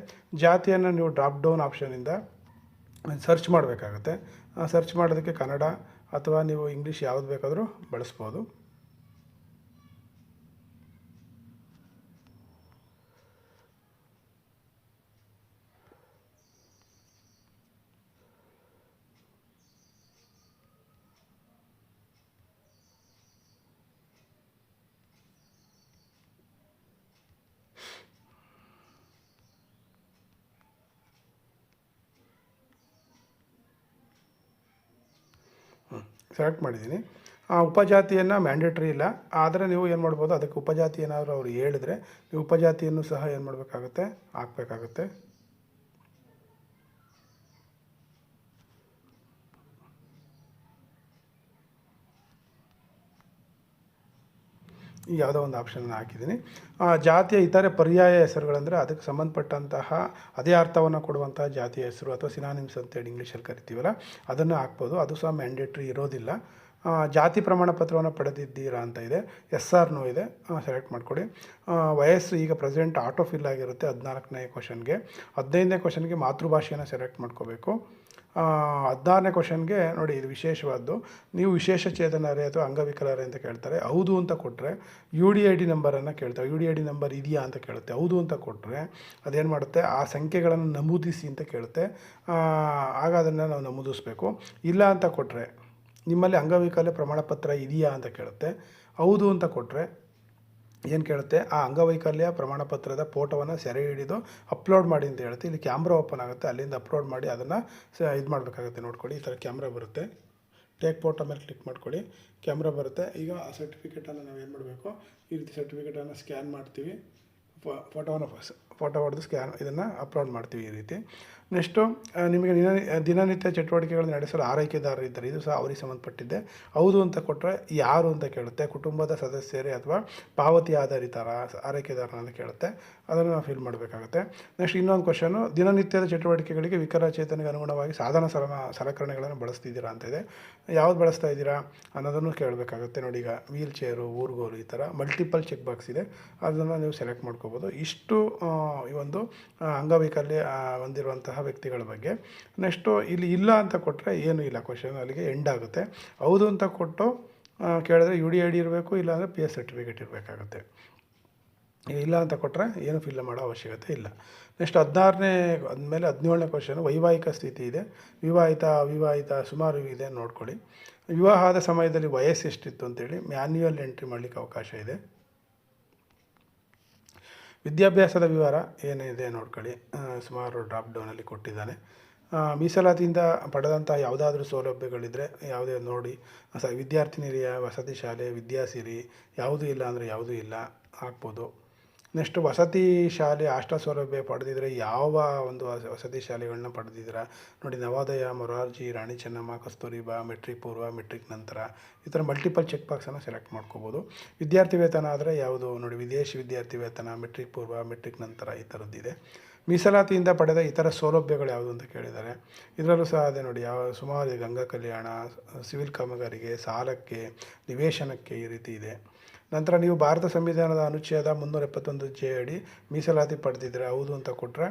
ಜಾತಿಯನ್ನು ನೀವು ಡ್ರಾಪ್ ಡೌನ್ ಆಪ್ಷನಿಂದ ಸರ್ಚ್ ಮಾಡಬೇಕಾಗುತ್ತೆ. ಸರ್ಚ್ ಮಾಡೋದಕ್ಕೆ ಕನ್ನಡ ಅಥವಾ ನೀವು ಇಂಗ್ಲೀಷ್ ಯಾವುದು ಬೇಕಾದರೂ ಬಳಸ್ಬೋದು. ಸೆಲೆಕ್ಟ್ ಮಾಡಿದ್ದೀನಿ. ಆ ಉಪಜಾತಿಯನ್ನು ಮ್ಯಾಂಡೇಟ್ರಿ ಇಲ್ಲ. ಆದರೆ ನೀವು ಏನು ಮಾಡ್ಬೋದು, ಅದಕ್ಕೆ ಉಪಜಾತಿ ಏನಾದರೂ ಅವರು ಹೇಳಿದ್ರೆ, ನೀವು ಉಪಜಾತಿಯನ್ನು ಸಹ ಏನು ಮಾಡಬೇಕಾಗುತ್ತೆ, ಹಾಕಬೇಕಾಗುತ್ತೆ. ಯಾವುದೋ ಒಂದು ಆಪ್ಷನ್ನ ಹಾಕಿದ್ದೀನಿ. ಆ, ಜಾತಿಯ ಇತರೆ ಪರ್ಯಾಯ ಹೆಸರುಗಳಂದರೆ ಅದಕ್ಕೆ ಸಂಬಂಧಪಟ್ಟಂತಹ ಅದೇ ಅರ್ಥವನ್ನು ಕೊಡುವಂತಹ ಜಾತಿಯ ಹೆಸರು ಅಥವಾ ಸಿನಾನಿಮ್ಸ್ ಅಂತೇಳಿ ಇಂಗ್ಲೀಷಲ್ಲಿ ಕರಿತೀವಲ್ಲ ಅದನ್ನು ಹಾಕ್ಬೋದು. ಅದು ಸಹ ಮ್ಯಾಂಡೇಟ್ರಿ ಇರೋದಿಲ್ಲ. ಜಾತಿ ಪ್ರಮಾಣ ಪತ್ರವನ್ನು ಪಡೆದಿದ್ದೀರಾ ಅಂತ ಇದೆ. ಎಸ್ ಆರ್ ನೋ ಇದೆ. ಸೆಲೆಕ್ಟ್ ಮಾಡಿಕೊಡಿ ವಯಸ್ಸು ಈಗ ಪ್ರೆಸೆಂಟ್ ಆಟೋ ಫಿಲ್ ಆಗಿರುತ್ತೆ ಹದಿನಾಲ್ಕನೇ ಕ್ವಶನ್ಗೆ ಹದಿನೈದನೇ ಕ್ವಶನ್ಗೆ ಮಾತೃಭಾಷೆಯನ್ನು ಸೆಲೆಕ್ಟ್ ಮಾಡ್ಕೋಬೇಕು. ಹದಿನಾರನೇ ಕ್ವಶನ್ಗೆ ನೋಡಿ, ಇದು ವಿಶೇಷವಾದ್ದು. ನೀವು ವಿಶೇಷ ಚೇತನರೇ ಅಥವಾ ಅಂಗವಿಕಲರೇ ಅಂತ ಕೇಳ್ತಾರೆ. ಹೌದು ಅಂತ ಕೊಟ್ಟರೆ ಯು ಡಿ ಐ ಡಿ ನಂಬರನ್ನು ಕೇಳ್ತಾರೆ. U D I D number ಇದೆಯಾ ಅಂತ ಕೇಳುತ್ತೆ. ಹೌದು ಅಂತ ಕೊಟ್ಟರೆ ಅದೇನು ಮಾಡುತ್ತೆ? ಆ ಸಂಖ್ಯೆಗಳನ್ನು ನಮೂದಿಸಿ ಅಂತ ಕೇಳುತ್ತೆ. ಆಗ ಅದನ್ನು ನಾವು ನಮೂದಿಸ್ಬೇಕು. ಇಲ್ಲ ಅಂತ ಕೊಟ್ಟರೆ ನಿಮ್ಮಲ್ಲಿ ಅಂಗವಿಕಲ ಪ್ರಮಾಣ ಪತ್ರ ಇದೆಯಾ ಅಂತ ಕೇಳುತ್ತೆ. ಹೌದು ಅಂತ ಕೊಟ್ಟರೆ ಏನು ಕೇಳುತ್ತೆ, ಆ ಅಂಗವೈಕಲ್ಯ ಪ್ರಮಾಣ ಪತ್ರದ ಫೋಟೋವನ್ನು ಸೆರೆ ಹಿಡಿದು ಅಪ್ಲೋಡ್ ಮಾಡಿ ಅಂತ ಹೇಳುತ್ತೆ. ಇಲ್ಲಿ ಕ್ಯಾಮ್ರಾ ಓಪನ್ ಆಗುತ್ತೆ, ಅಲ್ಲಿಂದ ಅಪ್ಲೋಡ್ ಮಾಡಿ ಅದನ್ನು ಇದು ಮಾಡಬೇಕಾಗುತ್ತೆ ನೋಡ್ಕೊಳ್ಳಿ. ಈ ಥರ ಕ್ಯಾಮ್ರಾ ಬರುತ್ತೆ. ಟೇಕ್ ಫೋಟೋ ಮೇಲೆ ಕ್ಲಿಕ್ ಮಾಡ್ಕೊಳ್ಳಿ. ಕ್ಯಾಮ್ರಾ ಬರುತ್ತೆ. ಈಗ ಆ ಸರ್ಟಿಫಿಕೇಟನ್ನು ನಾವು ಏನು ಮಾಡಬೇಕು, ಈ ರೀತಿ ಸರ್ಟಿಫಿಕೇಟನ್ನು ಸ್ಕ್ಯಾನ್ ಮಾಡ್ತೀವಿ. ಫೋಟೋವನ್ನು ಫೋಟೋ ಹೊಡೆದು ಸ್ಕ್ಯಾನ್, ಇದನ್ನು ಅಪ್ಲೋಡ್ ಮಾಡ್ತೀವಿ ಈ ರೀತಿ. ನೆಕ್ಸ್ಟು ನಿಮಗೆ ದಿನ ದಿನನಿತ್ಯ ಚಟುವಟಿಕೆಗಳನ್ನು ನಡೆಸಲು ಆರೈಕೆದಾರರು ಇದ್ದಾರೆ. ಇದು ಸಹ ಅವರಿಗೆ ಸಂಬಂಧಪಟ್ಟಿದ್ದೆ. ಹೌದು ಅಂತ ಕೊಟ್ಟರೆ ಯಾರು ಅಂತ ಕೇಳುತ್ತೆ. ಕುಟುಂಬದ ಸದಸ್ಯರೇ ಅಥವಾ ಪಾವತಿ ಆಧಾರಿತರ ಆರೈಕೆದಾರನ ಅಂತ ಕೇಳುತ್ತೆ. ಅದನ್ನು ನಾವು ಫಿಲ್ ಮಾಡಬೇಕಾಗುತ್ತೆ. ನೆಕ್ಸ್ಟ್ ಇನ್ನೊಂದು ಕ್ವಶನು ದಿನನಿತ್ಯದ ಚಟುವಟಿಕೆಗಳಿಗೆ ವಿಕಲಚೇತನಿಗೆ ಅನುಗುಣವಾಗಿ ಸಾಧನ ಸಲನ ಸಲಕರಣೆಗಳನ್ನು ಬಳಸ್ತಿದ್ದೀರಾ ಅಂತ ಇದೆ. ಯಾವ್ದು ಬಳಸ್ತಾ ಇದ್ದೀರಾ ಅನ್ನೋದನ್ನು ಕೇಳಬೇಕಾಗುತ್ತೆ. ನೋಡಿ ಈಗ ವೀಲ್ ಚೇರು ಊರುಗೋಲು ಈ ಥರ ಮಲ್ಟಿಪಲ್ ಚೆಕ್ ಬಾಕ್ಸ್ ಇದೆ. ಅದನ್ನು ನೀವು ಸೆಲೆಕ್ಟ್ ಮಾಡ್ಕೋಬೋದು. ಇಷ್ಟು ಈ ಒಂದು ಅಂಗವೈಕಲ್ಯ ಆ, ಹೊಂದಿರುವಂತಹ ವ್ಯಕ್ತಿಗಳ ಬಗ್ಗೆ. ನೆಕ್ಸ್ಟು ಇಲ್ಲಿ ಇಲ್ಲ ಅಂತ ಕೊಟ್ಟರೆ ಏನೂ ಇಲ್ಲ. ಕ್ವಶನ್ ಅಲ್ಲಿಗೆ ಎಂಡ್ ಆಗುತ್ತೆ. ಹೌದು ಅಂತ ಕೊಟ್ಟು ಆ, ಕೇಳಿದ್ರೆ ಯು ಡಿ ಐ ಡಿ ಇರಬೇಕು ಇಲ್ಲಾಂದರೆ ಪಿ ಎಸ್ ಸರ್ಟಿಫಿಕೇಟ್ ಇರಬೇಕಾಗುತ್ತೆ. ಇಲ್ಲ ಅಂತ ಕೊಟ್ಟರೆ ಏನು ಫಿಲ್ ಮಾಡೋ ಅವಶ್ಯಕತೆ ಇಲ್ಲ. ನೆಕ್ಸ್ಟ್ ಹದಿನಾರನೇ ಆದಮೇಲೆ ಹದಿನೇಳನೇ ಕ್ವಶನ್ ವೈವಾಹಿಕ ಸ್ಥಿತಿ ಇದೆ. ವಿವಾಹಿತ ಅವಿವಾಹಿತ ಸುಮಾರು ಇದೆ ನೋಡ್ಕೊಳ್ಳಿ. ವಿವಾಹದ ಸಮಯದಲ್ಲಿ ವಯಸ್ಸು ಎಷ್ಟಿತ್ತು ಅಂತೇಳಿ ಮ್ಯಾನ್ಯುಯಲ್ ಎಂಟ್ರಿ ಮಾಡಲಿಕ್ಕೆ ಅವಕಾಶ ಇದೆ. ವಿದ್ಯಾಭ್ಯಾಸದ ವಿವರ ಏನಿದೆ ನೋಡ್ಕೊಳ್ಳಿ. ಸುಮಾರು ಡ್ರಾಪ್ ಡೌನಲ್ಲಿ ಕೊಟ್ಟಿದ್ದಾನೆ. ಮೀಸಲಾತಿಯಿಂದ ಪಡೆದಂಥ ಯಾವುದಾದ್ರೂ ಸೌಲಭ್ಯಗಳಿದ್ದರೆ ಯಾವುದೇ ನೋಡಿ, ಸ ವಿದ್ಯಾರ್ಥಿನಿಲಯ ವಸತಿ ಶಾಲೆ, ವಿದ್ಯಾಸಿರಿ, ಯಾವುದೂ ಇಲ್ಲ ಅಂದರೆ ಯಾವುದೂ ಇಲ್ಲ, ಹಾಕ್ಬೋದು. ನೆಕ್ಸ್ಟ್ ವಸತಿ ಶಾಲೆ ಹಾಸ್ಟೆಲ್ ಸೌಲಭ್ಯ ಪಡೆದಿದ್ರೆ ಯಾವ ಒಂದು ವಸ- ವಸತಿ ಶಾಲೆಗಳನ್ನ ಪಡೆದಿದ್ದೀರಾ ನೋಡಿ ನವೋದಯ, ಮೊರಾರ್ಜಿ, ರಾಣಿ ಚೆನ್ನಮ್ಮ ಕಸ್ತೂರಿಬಾ ಮೆಟ್ರಿಕ್ ಪೂರ್ವ, ಮೆಟ್ರಿಕ್ ನಂತರ ಈ ಥರ ಮಲ್ಟಿಪಲ್ ಚೆಕ್ ಬಾಕ್ಸನ್ನು ಸೆಲೆಕ್ಟ್ ಮಾಡ್ಕೋಬೋದು. ವಿದ್ಯಾರ್ಥಿ ವೇತನ ಆದರೆ ಯಾವುದು? ನೋಡಿ ವಿದೇಶಿ ವಿದ್ಯಾರ್ಥಿ ವೇತನ, ಮೆಟ್ರಿಕ್ ಪೂರ್ವ, ಮೆಟ್ರಿಕ್ ನಂತರ ಈ ಥರದ್ದಿದೆ ಮೀಸಲಾತಿಯಿಂದ ಪಡೆದ ಇತರ ಸೌಲಭ್ಯಗಳು ಯಾವುದು ಅಂತ ಕೇಳಿದ್ದಾರೆ ಇದರಲ್ಲೂ ಸಹ ಅದೇ ನೋಡಿ ಯಾವ ಸುಮಾರು ಗಂಗಾ ಕಲ್ಯಾಣ ಸಿವಿಲ್ ಕಾಮಗಾರಿಗೆ, ಸಾಲಕ್ಕೆ, ನಿವೇಶನಕ್ಕೆ ಈ ರೀತಿ ಇದೆ. ನಂತರ ನೀವು ಭಾರತ ಸಂವಿಧಾನದ ಅನುಚ್ಛೇದ ಮುನ್ನೂರ ಎಪ್ಪತ್ತೊಂದು ಜೆ ಅಡಿ ಮೀಸಲಾತಿ ಪಡೆದಿದ್ದರೆ ಹೌದು ಅಂತ ಕೊಟ್ಟರೆ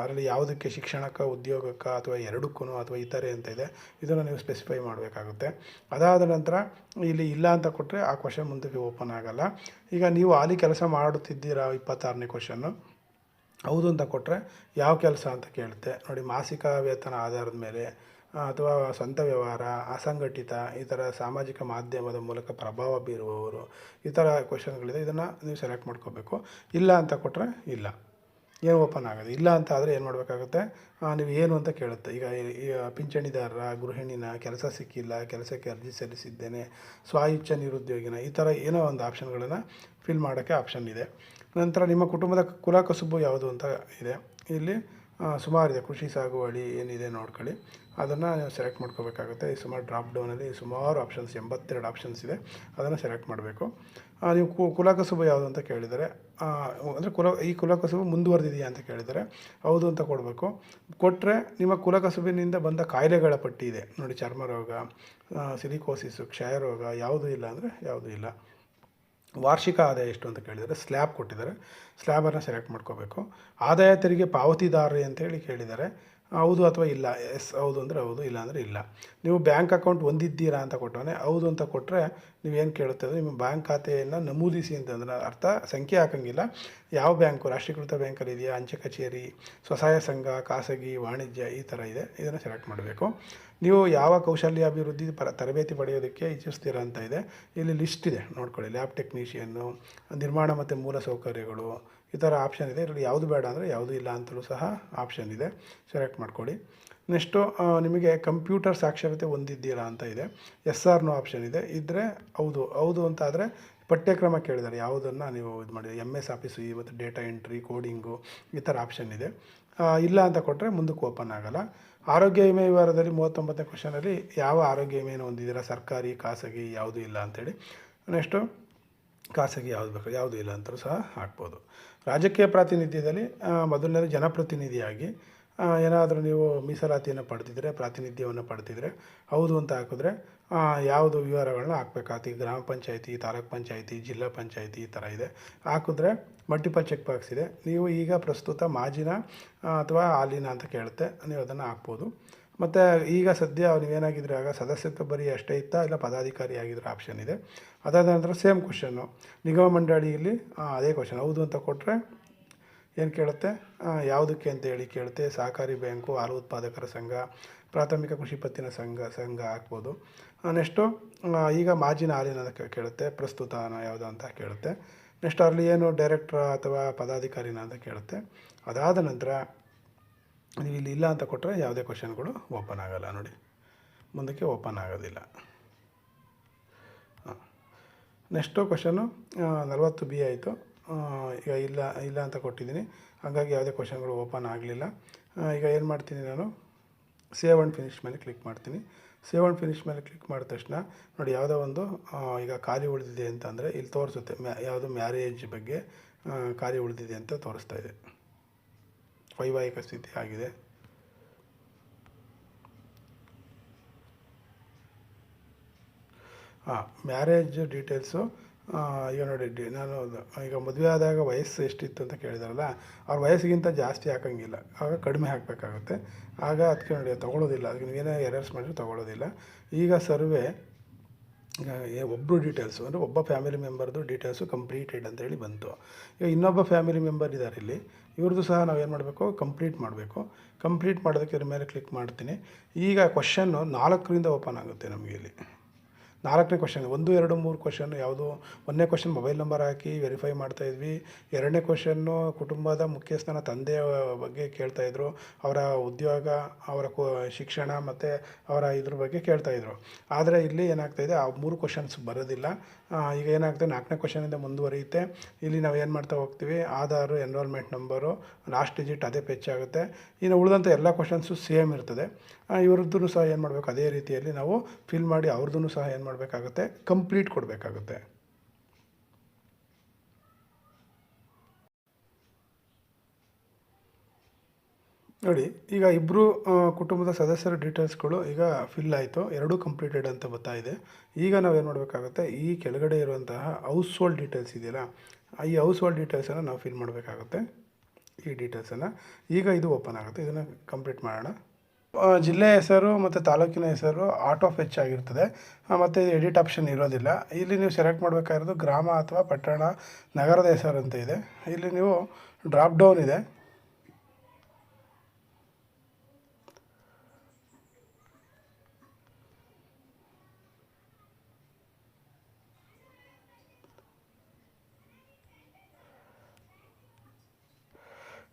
ಅದರಲ್ಲಿ ಯಾವುದಕ್ಕೆ ಶಿಕ್ಷಣಕ್ಕೆ, ಉದ್ಯೋಗಕ್ಕೆ ಅಥವಾ ಎರಡಕ್ಕೂ ಅಥವಾ ಇತರೆ ಅಂತ ಇದೆ, ಇದನ್ನು ನೀವು ಸ್ಪೆಸಿಫೈ ಮಾಡಬೇಕಾಗುತ್ತೆ. ಅದಾದ ನಂತರ ಇಲ್ಲಿ ಇಲ್ಲ ಅಂತ ಕೊಟ್ಟರೆ ಆ ಕ್ವಶನ್ ಮುಂದಕ್ಕೆ ಓಪನ್ ಆಗಲ್ಲ. ಈಗ ನೀವು ಅಲ್ಲಿ ಕೆಲಸ ಮಾಡುತ್ತಿದ್ದೀರಾ ಇಪ್ಪತ್ತಾರನೇ ಕ್ವಶನ್ನು ಹೌದು ಅಂತ ಕೊಟ್ಟರೆ ಯಾವ ಕೆಲಸ ಅಂತ ಕೇಳುತ್ತೆ? ನೋಡಿ, ಮಾಸಿಕ ವೇತನ ಆಧಾರದ ಮೇಲೆ ಅಥವಾ ಸ್ವಂತ ವ್ಯವಹಾರ, ಅಸಂಘಟಿತ, ಈ ಥರ ಸಾಮಾಜಿಕ ಮಾಧ್ಯಮದ ಮೂಲಕ ಪ್ರಭಾವ ಬೀರುವವರು, ಈ ಥರ ಕ್ವಶನ್ಗಳಿದೆ ಇದನ್ನು ನೀವು ಸೆಲೆಕ್ಟ್ ಮಾಡ್ಕೋಬೇಕು. ಇಲ್ಲ ಅಂತ ಕೊಟ್ಟರೆ ಇಲ್ಲ. ಏನು ಓಪನ್ ಆಗೋದು? ಇಲ್ಲ ಅಂತ ಆದರೆ ಏನು ಮಾಡಬೇಕಾಗುತ್ತೆ? ನೀವು ಏನು ಅಂತ ಕೇಳುತ್ತೆ. ಈಗ ಪಿಂಚಣಿದಾರರ, ಗೃಹಿಣಿನ ಕೆಲಸ ಸಿಕ್ಕಿಲ್ಲ, ಕೆಲಸಕ್ಕೆ ಅರ್ಜಿ ಸಲ್ಲಿಸಿದ್ದೇನೆ ಸ್ವ ಇಚ್ಛೆ ನಿರುದ್ಯೋಗಿನ, ಈ ಥರ ಏನೋ ಒಂದು ಆಪ್ಷನ್ಗಳನ್ನು ಫಿಲ್ ಮಾಡೋಕ್ಕೆ ಆಪ್ಷನ್ ಇದೆ. ನಂತರ ನಿಮ್ಮ ಕುಟುಂಬದ ಕುಲ ಕಸುಬು ಯಾವುದು ಅಂತ ಇದೆ. ಇಲ್ಲಿ ಸುಮಾರಿದೆ ಕೃಷಿ ಸಾಗುವಳಿ ಏನಿದೆ ನೋಡ್ಕೊಳ್ಳಿ. ಅದನ್ನು ನೀವು ಸೆಲೆಕ್ಟ್ ಮಾಡ್ಕೋಬೇಕಾಗುತ್ತೆ. ಈ ಸುಮಾರು ಡ್ರಾಪ್ ಡೌನಲ್ಲಿ ಸುಮಾರು ಆಪ್ಷನ್ಸ್ ಎಂಬತ್ತೆರಡು ಆಪ್ಷನ್ಸ್ ಇದೆ. ಅದನ್ನು ಸೆಲೆಕ್ಟ್ ಮಾಡಬೇಕು. ನೀವು ಕು, ಕುಲಕಸುಬು ಯಾವುದು ಅಂತ ಕೇಳಿದರೆ ಅಂದರೆ ಕುಲ, ಈ ಕುಲಕಸುಬು ಮುಂದುವರೆದಿದೆಯಾ ಅಂತ ಕೇಳಿದರೆ, ಹೌದು ಅಂತ ಕೊಡಬೇಕು. ಕೊಟ್ಟರೆ ನಿಮ್ಮ ಕುಲಕಸುಬಿನಿಂದ ಬಂದ ಕಾಯಿಲೆಗಳ ಪಟ್ಟಿ ಇದೆ. ನೋಡಿ ಚರ್ಮ ರೋಗ ಸಿಲಿಕೋಸಿಸು ಕ್ಷಯರೋಗ ಯಾವುದೂ ಇಲ್ಲ ಅಂದರೆ ಯಾವುದೂ ಇಲ್ಲ. ವಾರ್ಷಿಕ ಆದಾಯ ಎಷ್ಟು ಅಂತ ಕೇಳಿದರೆ ಸ್ಲ್ಯಾಬ್ ಕೊಟ್ಟಿದ್ದಾರೆ. ಸ್ಲ್ಯಾಬನ್ನು ಸೆಲೆಕ್ಟ್ ಮಾಡ್ಕೋಬೇಕು. ಆದಾಯ ತೆರಿಗೆ ಪಾವತಿದಾರರು ಅಂತೇಳಿ ಕೇಳಿದ್ದಾರೆ. ಹೌದು ಅಥವಾ ಇಲ್ಲ? ಎಸ್ ಹೌದು ಅಂದರೆ ಹೌದು, ಇಲ್ಲ ಅಂದರೆ ಇಲ್ಲ. ನೀವು ಬ್ಯಾಂಕ್ ಅಕೌಂಟ್ ಹೊಂದಿದ್ದೀರಾ ಅಂತ ಕೊಟ್ಟವನೆ ಹೌದು ಅಂತ ಕೊಟ್ಟರೆ ನೀವೇನು ಕೇಳುತ್ತೆ ಅಂದರೆ ನಿಮ್ಮ ಬ್ಯಾಂಕ್ ಖಾತೆಯನ್ನು ನಮೂದಿಸಿ ಅಂತಂದ್ರೆ ಅರ್ಥ, ಸಂಖ್ಯೆ ಹಾಕೋಂಗಿಲ್ಲ. ಯಾವ ಬ್ಯಾಂಕು? ರಾಷ್ಟ್ರೀಕೃತ ಬ್ಯಾಂಕಲ್ಲಿ ಇದೆಯಾ? ಅಂಚೆ ಕಚೇರಿ, ಸ್ವಸಹಾಯ ಸಂಘ, ಖಾಸಗಿ, ವಾಣಿಜ್ಯ ಈ ಥರ ಇದೆ. ಇದನ್ನು ಸೆಲೆಕ್ಟ್ ಮಾಡಬೇಕು. ನೀವು ಯಾವ ಕೌಶಲ್ಯಾಭಿವೃದ್ಧಿ ಪರ, ತರಬೇತಿ ಪಡೆಯೋದಕ್ಕೆ ಇಚ್ಛಿಸ್ತೀರಾ ಅಂತ ಇದೆ. ಇಲ್ಲಿ ಲಿಸ್ಟ್ ಇದೆ, ನೋಡ್ಕೊಳ್ಳಿ. ಲ್ಯಾಬ್ ಟೆಕ್ನಿಷಿಯನ್ನು ನಿರ್ಮಾಣ ಮತ್ತು ಮೂಲ ಸೌಕರ್ಯಗಳು ಈ ಥರ ಆಪ್ಷನ್ ಇದೆ. ಇದರಲ್ಲಿ ಯಾವುದು ಬೇಡ ಅಂದರೆ ಯಾವುದು ಇಲ್ಲ ಅಂತಲೂ ಸಹ ಆಪ್ಷನ್ ಇದೆ. ಸೆಲೆಕ್ಟ್ ಮಾಡ್ಕೊಳ್ಳಿ. ನೆಕ್ಸ್ಟು ನಿಮಗೆ ಕಂಪ್ಯೂಟರ್ ಸಾಕ್ಷರತೆ ಹೊಂದಿದ್ದೀರಾ ಅಂತ ಇದೆ. ಎಸ್ ಆರ್ ನೋ ಆಪ್ಷನ್ ಇದೆ. ಇದ್ದರೆ ಹೌದು. ಹೌದು ಅಂತ ಆದರೆ ಪಠ್ಯಕ್ರಮ ಕೇಳಿದ್ದಾರೆ ಯಾವುದನ್ನು ನೀವು ಇದು ಮಾಡಿದ್ರೆ ಎಂ ಎಸ್ ಆಫೀಸು ಇವತ್ತು ಡೇಟಾ ಎಂಟ್ರಿ ಕೋಡಿಂಗು ಈ ಥರ ಆಪ್ಷನ್ ಇದೆ. ಇಲ್ಲ ಅಂತ ಕೊಟ್ಟರೆ ಮುಂದಕ್ಕೆ ಓಪನ್ ಆಗೋಲ್ಲ. ಆರೋಗ್ಯ ವಿಮೆ ವಿವರದಲ್ಲಿ ಮೂವತ್ತೊಂಬತ್ತನೇ ಕ್ವಶನಲ್ಲಿ ಯಾವ ಆರೋಗ್ಯ ವಿಮೆಯನ್ನು ಹೊಂದಿದ್ದೀರಾ? ಸರ್ಕಾರಿ, ಖಾಸಗಿ, ಯಾವುದೂ ಇಲ್ಲ ಅಂತೇಳಿ ನೆಕ್ಸ್ಟು ಖಾಸಗಿ ಯಾವುದು ಬೇಕು, ಯಾವುದೂ ಇಲ್ಲ ಅಂತಲೂ ಸಹ ಹಾಕ್ಬೋದು. ರಾಜಕೀಯ ಪ್ರಾತಿನಿಧ್ಯದಲ್ಲಿ ಮೊದಲನೇದು ಜನಪ್ರತಿನಿಧಿಯಾಗಿ ಏನಾದರೂ ನೀವು ಮೀಸಲಾತಿಯನ್ನು ಪಡೆದಿದ್ದರೆ ಪ್ರಾತಿನಿಧ್ಯವನ್ನು ಪಡೆದಿದ್ದರೆ ಹೌದು ಅಂತ ಹಾಕಿದ್ರೆ ಯಾವುದು ವಿವರಗಳನ್ನ ಹಾಕ್ಬೇಕಾಗ್ತಿ ಗ್ರಾಮ ಪಂಚಾಯತಿ ತಾಲೂಕ್ ಪಂಚಾಯತಿ, ಜಿಲ್ಲಾ ಪಂಚಾಯತಿ ಈ ಥರ ಇದೆ. ಹಾಕಿದ್ರೆ ಮಲ್ಟಿಪಲ್ ಚೆಕ್ ಬಾಕ್ಸ್ ಇದೆ. ನೀವು ಈಗ ಪ್ರಸ್ತುತ ಮಾಜಿನ ಅಥವಾ ಹಾಲಿನ ಅಂತ ಕೇಳುತ್ತೆ, ನೀವು ಅದನ್ನು ಹಾಕ್ಬೋದು. ಮತ್ತು ಈಗ ಸದ್ಯ ನೀವೇನಾಗಿದ್ರೆ ಆಗ ಸದಸ್ಯತ್ವ ಬರೀ ಅಷ್ಟೇ ಇತ್ತಾ? ಇಲ್ಲ ಪದಾಧಿಕಾರಿ ಆಗಿದ್ರೆ ಆಪ್ಷನ್ ಇದೆ? ಅದಾದ ನಂತರ ಸೇಮ್ ಕ್ವಶನ್ನು ನಿಗಮ ಮಂಡಳಿಯಲ್ಲಿ ಅದೇ ಕ್ವಶನ್ ಹೌದು ಅಂತ ಕೊಟ್ಟರೆ ಏನು ಕೇಳುತ್ತೆ? ಯಾವುದಕ್ಕೆ ಅಂತ ಹೇಳಿ ಕೇಳುತ್ತೆ. ಸಹಕಾರಿ ಬ್ಯಾಂಕು ಹಾಲು ಉತ್ಪಾದಕರ ಸಂಘ, ಪ್ರಾಥಮಿಕ ಕೃಷಿ ಪತ್ತಿನ ಸಂಘ ಸಂಘ ಹಾಕ್ಬೋದು ನೆಕ್ಸ್ಟು ಈಗ ಮಾಜಿನ ಹಾಲಿನ ಕೇಳುತ್ತೆ. ಪ್ರಸ್ತುತ ಯಾವುದು ಅಂತ ಕೇಳುತ್ತೆ. ನೆಕ್ಸ್ಟ್ ಅಲ್ಲಿ ಏನು ಡೈರೆಕ್ಟ್ರ ಅಥವಾ ಪದಾಧಿಕಾರಿನ ಅಂತ ಕೇಳುತ್ತೆ. ಅದಾದ ನಂತರ ನೀವು ಇಲ್ಲಿ ಇಲ್ಲ ಅಂತ ಕೊಟ್ಟರೆ ಯಾವುದೇ ಕ್ವಶನ್ಗಳು ಓಪನ್ ಆಗೋಲ್ಲ ನೋಡಿ. ಮುಂದಕ್ಕೆ ಓಪನ್ ಆಗೋದಿಲ್ಲ. ನೆಕ್ಸ್ಟು ಕ್ವಶನು ನಲವತ್ತು ಬಿ ಆಯಿತು. ಈಗ ಇಲ್ಲ ಇಲ್ಲ ಅಂತ ಕೊಟ್ಟಿದ್ದೀನಿ. ಹಾಗಾಗಿ ಯಾವುದೇ ಕ್ವಶನ್ಗಳು ಓಪನ್ ಆಗಲಿಲ್ಲ. ಈಗ ಏನು ಮಾಡ್ತೀನಿ ನಾನು? ಸೇವ್ ಆ್ಯಂಡ್ ಫಿನಿಶ್ ಮೇಲೆ ಕ್ಲಿಕ್ ಮಾಡ್ತೀನಿ. ಸೇವ್ ಆ್ಯಂಡ್ ಫಿನಿಶ್ ಮೇಲೆ ಕ್ಲಿಕ್ ಮಾಡಿದ ತಕ್ಷಣ, ನೋಡಿ ಯಾವುದೋ ಒಂದು ಈಗ ಖಾಲಿ ಉಳಿದಿದೆ ಅಂತ ಅಂದರೆ ಇಲ್ಲಿ ತೋರಿಸುತ್ತೆ. ಮ್ಯಾ, ಯಾವುದು ಮ್ಯಾರೇಜ್ ಬಗ್ಗೆ ಖಾಲಿ ಉಳಿದಿದೆ ಅಂತ ತೋರಿಸ್ತಾ ಇದೆ. ವೈವಾಹಿಕ ಸ್ಥಿತಿ ಆಗಿದೆ. ಹಾಂ ಮ್ಯಾರೇಜ್ ಡೀಟೇಲ್ಸು ಈಗ ನೋಡಿ ನಾನು ಈಗ ಮದುವೆ ಆದಾಗ ವಯಸ್ಸು ಎಷ್ಟಿತ್ತು ಅಂತ ಕೇಳಿದಾರಲ್ಲ, ಅವ್ರ ವಯಸ್ಸಿಗಿಂತ ಜಾಸ್ತಿ ಹಾಕೋಂಗಿಲ್ಲ. ಆಗ ಕಡಿಮೆ ಹಾಕಬೇಕಾಗುತ್ತೆ. ಆಗ ಅದಕ್ಕೆ ನೋಡಿ, ತೊಗೊಳೋದಿಲ್ಲ. ಅದಕ್ಕೆ ನೀವೇನೇ ಎರರ್ಸ್ ಮಾಡಿದ್ರೆ ತೊಗೊಳೋದಿಲ್ಲ. ಈಗ ಸರ್ವೆ ಒಬ್ಬರು ಡೀಟೇಲ್ಸು ಅಂದರೆ ಒಬ್ಬ ಫ್ಯಾಮಿಲಿ ಮೆಂಬರ್ದು ಡೀಟೇಲ್ಸು ಕಂಪ್ಲೀಟೆಡ್ ಅಂತೇಳಿ ಬಂತು. ಈಗ ಇನ್ನೊಬ್ಬ ಫ್ಯಾಮಿಲಿ ಮೆಂಬರ್ ಇದ್ದಾರೆ ಇಲ್ಲಿ. ಇವ್ರದ್ದು ಸಹ ನಾವು ಏನು ಮಾಡಬೇಕು? ಕಂಪ್ಲೀಟ್ ಮಾಡಬೇಕು. ಕಂಪ್ಲೀಟ್ ಮಾಡೋದಕ್ಕೆ ಇದ್ರ ಮೇಲೆ ಕ್ಲಿಕ್ ಮಾಡ್ತೀನಿ. ಈಗ ಕ್ವಶನ್ನು ನಾಲ್ಕರಿಂದ ಓಪನ್ ಆಗುತ್ತೆ ನಮಗೆ ಇಲ್ಲಿ. ನಾಲ್ಕನೇ ಕ್ವಶನ್ ಒಂದು, ಎರಡು, ಮೂರು ಕ್ವಶನ್ ಯಾವುದು? ಒಂದನೇ ಕ್ವಶನ್ ಮೊಬೈಲ್ ನಂಬರ್ ಹಾಕಿ ವೆರಿಫೈ ಮಾಡ್ತಾ ಇದ್ವಿ. ಎರಡನೇ ಕ್ವಶನ್ನು ಕುಟುಂಬದ ಮುಖ್ಯಸ್ಥನ ತಂದೆಯ ಬಗ್ಗೆ ಕೇಳ್ತಾ ಇದ್ರು. ಅವರ ಉದ್ಯೋಗ, ಅವರ ಕು, ಶಿಕ್ಷಣ ಮತ್ತು ಅವರ ಇದ್ರ ಬಗ್ಗೆ ಕೇಳ್ತಾ ಇದ್ರು. ಆದರೆ ಇಲ್ಲಿ ಏನಾಗ್ತಾಯಿದೆ ಆ ಮೂರು ಕ್ವಶನ್ಸ್ ಬರೋದಿಲ್ಲ. ಈಗ ಏನಾಗ್ತದೆ, ನಾಲ್ಕನೇ ಕ್ವಶನಿಂದ ಮುಂದುವರಿಯುತ್ತೆ. ಇಲ್ಲಿ ನಾವು ಏನು ಮಾಡ್ತಾ ಹೋಗ್ತೀವಿ, Aadhaar enrolment number last digit ಅದೇ ಪೆಚ್ಚಾಗುತ್ತೆ ಇನ್ನು ಉಳಿದಂಥ ಎಲ್ಲ ಕ್ವಶನ್ಸು ಸೇಮ್ ಇರ್ತದೆ. ಇವ್ರದ್ದು ಸಹ ಏನು ಮಾಡಬೇಕು? ಅದೇ ರೀತಿಯಲ್ಲಿ ನಾವು ಫಿಲ್ ಮಾಡಿ ಅವ್ರದ್ದು ಸಹ ಏನು ಮಾಡಬೇಕಾಗುತ್ತೆ? ಕಂಪ್ಲೀಟ್ ಕೊಡಬೇಕಾಗುತ್ತೆ. ನೋಡಿ, ಈಗ ಇಬ್ಬರು ಕುಟುಂಬದ ಸದಸ್ಯರ ಡೀಟೇಲ್ಸ್ಗಳು ಈಗ ಫಿಲ್ ಆಯಿತು. ಎರಡೂ ಕಂಪ್ಲೀಟೆಡ್ ಅಂತ ಬರ್ತಾ ಇದೆ. ಈಗ ನಾವೇನು ಮಾಡಬೇಕಾಗುತ್ತೆ? ಈ ಕೆಳಗಡೆ ಇರುವಂತಹ ಹೌಸ್ ಹೋಲ್ಡ್ ಡೀಟೇಲ್ಸ್ ಇದೆಯಲ್ಲ, ಈ ಹೌಸ್ ಹೋಲ್ಡ್ ಡೀಟೇಲ್ಸನ್ನು ನಾವು ಫಿಲ್ ಮಾಡಬೇಕಾಗುತ್ತೆ. ಈ ಡೀಟೇಲ್ಸನ್ನು ಈಗ ಇದು ಓಪನ್ ಆಗುತ್ತೆ. ಇದನ್ನು ಕಂಪ್ಲೀಟ್ ಮಾಡೋಣ. ಜಿಲ್ಲೆ ಹೆಸರು ಮತ್ತು ತಾಲೂಕಿನ ಹೆಸರು ಆಟೋ ಫೆಚ್ ಆಗಿರ್ತದೆ. ಮತ್ತು ಇದು ಎಡಿಟ್ ಆಪ್ಷನ್ ಇರೋದಿಲ್ಲ. ಇಲ್ಲಿ ನೀವು ಸೆಲೆಕ್ಟ್ ಮಾಡಬೇಕಾಗಿರೋದು ಗ್ರಾಮ ಅಥವಾ ಪಟ್ಟಣ, ನಗರದ ಹೆಸರು ಅಂತ ಇದೆ. ಇಲ್ಲಿ ನೀವು ಡ್ರಾಪ್ ಡೌನ್ ಇದೆ.